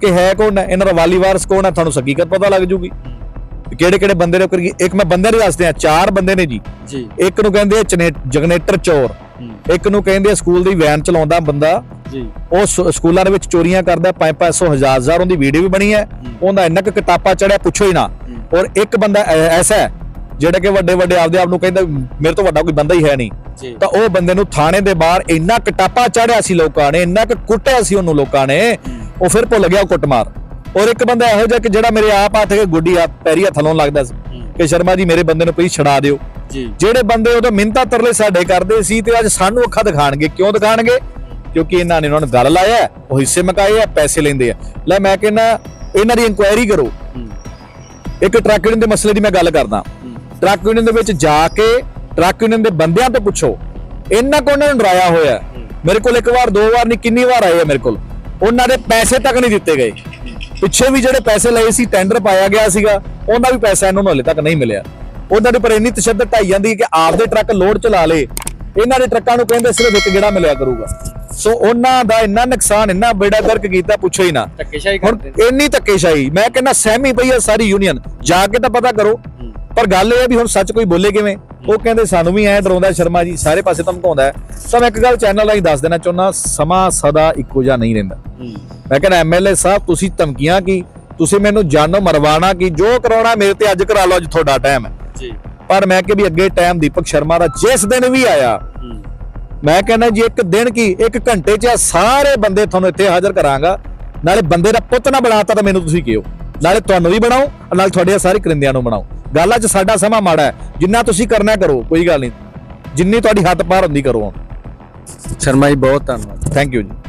ਕਿ ਹੈ ਕੌਣ ਹੈ। ਇਹਨਾਂ ਦਾ ਵਾਲੀ ਵਾਰਸ ਕੌਣ ਹੈ? ਤੁਹਾਨੂੰ ਹਕੀਕਤ ਪਤਾ ਲੱਗ ਜੂਗੀ। ਕਿਹੜੇ ਕਿਹੜੇ ਬੰਦੇ ਨੇ ਕਰੀ ਇੱਕ ਮੈਂ ਬੰਦੇ ਦੇ ਦੱਸਦੇ ਆ ਚਾਰ ਬੰਦੇ ਨੇ ਜੀ। ਜੀ। ਇੱਕ ਨੂੰ ਕਹਿੰਦੇ ਆ ਜਗਨੇਟਰ ਚੋਰ। ਇੱਕ ਨੂੰ ਕਹਿੰਦੇ ਸਕੂਲ ਦੀ ਵੈਨ ਚਲਾਉਂਦਾ ਬੰਦਾ। ਜੀ। ਉਹ ਸਕੂਲਾਂ ਦੇ ਵਿੱਚ ਚੋਰੀਆਂ ਕਰਦਾ 5-500 ਹਜ਼ਾਰ ਹਜ਼ਾਰ ਉਹਦੀ ਵੀਡੀਓ ਵੀ ਬਣੀ ਹੈ। ਉਹਦਾ ਇੰਨਾ ਕੁ ਕਿਤਾਬਾ ਚੜਿਆ ਪੁੱਛੋ ਹੀ ਨਾ। ਔਰ ਇੱਕ ਬੰਦਾ ਐਸਾ ਹੈ ਜਿਹੜਾ ਕਿ ਵੱਡੇ ਵੱਡੇ ਆਪਦੇ ਆਪ ਨੂੰ ਕਹਿੰਦਾ ਮੇਰੇ ਤੋਂ ਵੱਡਾ ਕੋਈ ਬੰਦਾ ਹੀ ਹੈ ਨਹੀਂ। ਤਾਂ ਉਹ ਬੰਦੇ ਨੂੰ ਥਾਣੇ ਦੇ ਬਾਹਰ ਇੰਨਾ ਕਿਤਾਬਾ ਚੜਿਆ ਸੀ ਲੋਕਾਂ ਨੇ ਇੰਨਾ ਕੁ ਕੁੱਟਿਆ ਸੀ ਉਹਨੂੰ ਲੋਕਾਂ ਨੇ ਉਹ ਫਿਰ ਭੁੱਲ ਗਿਆ ਉਹ ਕੁੱਟਮਾਰ। ਔਰ ਇੱਕ ਬੰਦਾ ਇਹੋ ਜਿਹਾ ਕਿ ਜਿਹੜਾ ਮੇਰੇ ਆਪ ਹੱਥ ਕੇ ਗੁੱਡੀ ਆ ਪੈਰੀ ਥਲੋਂ ਲੱਗਦਾ ਸੀ ਕਿ ਸ਼ਰਮਾ ਜੀ ਮੇਰੇ ਬੰਦੇ ਨੂੰ ਪਲੀਜ਼ ਛਡਾ ਦਿਓ। ਜਿਹੜੇ ਬੰਦੇ ਉਹਦੇ ਮਿੰਤਾ ਤਰਲੇ ਸਾਡੇ ਕਰਦੇ ਸੀ ਤੇ ਅੱਜ ਸਾਨੂੰ ਅੱਖਾਂ ਦਿਖਾਣਗੇ। ਕਿਉਂ ਦਿਖਾਣਗੇ? ਕਿਉਂਕਿ ਇਹਨਾਂ ਨੇ ਉਹਨਾਂ ਨੂੰ ਗੱਲ ਲਾਇਆ ਉਹ ਹਿੱਸੇ ਮਕਾਏ ਆ ਪੈਸੇ ਲੈਂਦੇ ਆ। ਲੈ ਮੈਂ ਕਹਿੰਦਾ ਇਹਨਾਂ ਦੀ ਇਨਕੁਆਇਰੀ ਕਰੋ। ਇੱਕ ਟਰੱਕ ਯੂਨੀਅਨ ਦੇ ਮਸਲੇ ਦੀ ਮੈਂ ਗੱਲ ਕਰਦਾ। ਟਰੱਕ ਯੂਨੀਅਨ ਦੇ ਵਿੱਚ ਜਾ ਕੇ ਟਰੱਕ ਯੂਨੀਅਨ ਦੇ ਬੰਦਿਆਂ ਤੋਂ ਪੁੱਛੋ। ਇਹਨਾਂ ਕੋ ਉਹਨਾਂ ਨੂੰ ਡਰਾਇਆ ਹੋਇਆ। ਮੇਰੇ ਕੋਲ ਇੱਕ ਵਾਰ ਦੋ ਵਾਰ ਨਹੀਂ ਕਿੰਨੀ ਵਾਰ ਆਏ ਆ ਮੇਰੇ ਕੋਲ। ਉਹਨਾਂ ਦੇ ਪੈਸੇ ਤੱਕ ਨਹੀਂ ਦਿੱਤੇ ਗਏ। ਪਿੱਛੇ ਵੀ ਜਿਹੜੇ ਪੈਸੇ ਲਏ ਸੀ ਟੈਂਡਰ ਪਾਇਆ ਗਿਆ ਸੀਗਾ ਉਹਨਾਂ ਵੀ ਪੈਸਾ ਇਹਨਾਂ ਨੂੰ ਹਲੇ ਤੱਕ ਨਹੀਂ ਮਿਲਿਆ। ਉਹਨਾਂ ਦੇ ਪਰ ਇੰਨੀ ਤਸ਼ੱਦਦ ਢਾਈ ਜਾਂਦੀ ਹੈ ਕਿ ਆਪਦੇ ਟਰੱਕ ਲੋਡ ਚਲਾ ਲੇ ਇਹਨਾਂ ਦੇ ਟਰੱਕਾਂ ਨੂੰ ਕਹਿੰਦੇ ਸਿਰਫ ਇੱਕ ਗੇੜਾ ਮਿਲਿਆ ਕਰੂਗਾ। ਸੋ ਉਹਨਾਂ ਦਾ ਇੰਨਾ ਨੁਕਸਾਨ ਇੰਨਾ ਬੇੜਾ ਗਰਕ ਕੀਤਾ ਪੁੱਛੋ ਹੀ ਨਾ। ਧੱਕੇਸ਼ਾਹੀ ਹੁਣ ਕਰਦੇ ਇੰਨੀ ਧੱਕੇਸ਼ਾਹੀ ਮੈਂ ਕਹਿੰਦਾ ਸਹਿਮੀ ਪਈ ਹੈ ਸਾਰੀ ਯੂਨੀਅਨ ਜਾ ਕੇ ਤਾਂ ਪਤਾ ਕਰੋ। ਪਰ ਗੱਲ ਇਹ ਹੈ ਵੀ ਹੁਣ ਸੱਚ ਕੋਈ ਬੋਲੇ ਕਿਵੇਂ? ਉਹ ਕਹਿੰਦੇ ਸਾਨੂੰ ਵੀ ਐ ਡਰਾਉਂਦਾ ਸ਼ਰਮਾ ਜੀ ਸਾਰੇ ਪਾਸੇ ਧਮਕਾਉਂਦਾ ਹੈ। ਤਾਂ ਮੈਂ ਇੱਕ ਗੱਲ ਚੈਨਲ ਰਾਹੀਂ ਦੱਸ ਦੇਣਾ ਚਾਹੁੰਦਾ ਸਮਾਂ ਸਦਾ ਇੱਕੋ ਜਿਹਾ ਨਹੀਂ ਰਹਿੰਦਾ। ਮੈਂ ਕਹਿੰਦਾ ਐਮਐਲਏ ਸਾਹਿਬ ਤੁਸੀਂ ਧਮਕੀਆਂ ਕੀ? ਤੁਸੀਂ ਮੈਨੂੰ ਜਾਨੋਂ ਮਰਵਾਣਾ ਕੀ? ਜੋ ਕਰਾਉਣਾ ਮੇਰੇ ਤੇ ਅੱਜ ਕਰਾ ਲਓ ਅੱਜ ਤੁਹਾਡਾ ਟਾਈਮ ਹੈ। ਜੀ। ਪਰ ਮੈਂ ਕਿ ਵੀ ਅੱਗੇ ਟਾਈਮ ਦੀਪਕ ਸ਼ਰਮਾ ਦਾ ਜਿਸ ਦਿਨ ਵੀ ਆਇਆ ਮੈਂ ਕਹਿੰਦਾ ਜੀ ਇੱਕ ਦਿਨ ਕੀ ਇੱਕ ਘੰਟੇ 'ਚ ਸਾਰੇ ਬੰਦੇ ਤੁਹਾਨੂੰ ਇੱਥੇ ਹਾਜ਼ਰ ਕਰਾਂਗਾ। ਨਾਲੇ ਬੰਦੇ ਦਾ ਪੁੱਤ ਨਾ ਬਣਾਤਾ ਤਾਂ ਮੈਨੂੰ ਤੁਸੀਂ ਕਿਹੋ। ਨਾਲੇ ਤੁਹਾਨੂੰ ਵੀ ਬਣਾਓ ਨਾਲ ਤੁਹਾਡੇ ਸਾਰੇ ਕਰਿੰਦਿਆਂ ਨੂੰ ਬਣਾਓ ਗੱਲਾਂ 'ਚ ਸਾਡਾ ਸਮਾਂ ਮਾੜਾ ਹੈ ਜਿੰਨਾ ਤੁਸੀਂ ਕਰਨਾ ਕਰੋ ਕੋਈ ਗੱਲ ਨਹੀਂ। ਜਿੰਨੀ ਤੁਹਾਡੀ ਹੱਥ ਪਾਰ ਹੁੰਦੀ ਕਰੋ ਸ਼ਰਮਾ ਜੀ ਬਹੁਤ ਧੰਨਵਾਦ। ਥੈਂਕ ਯੂ ਜੀ।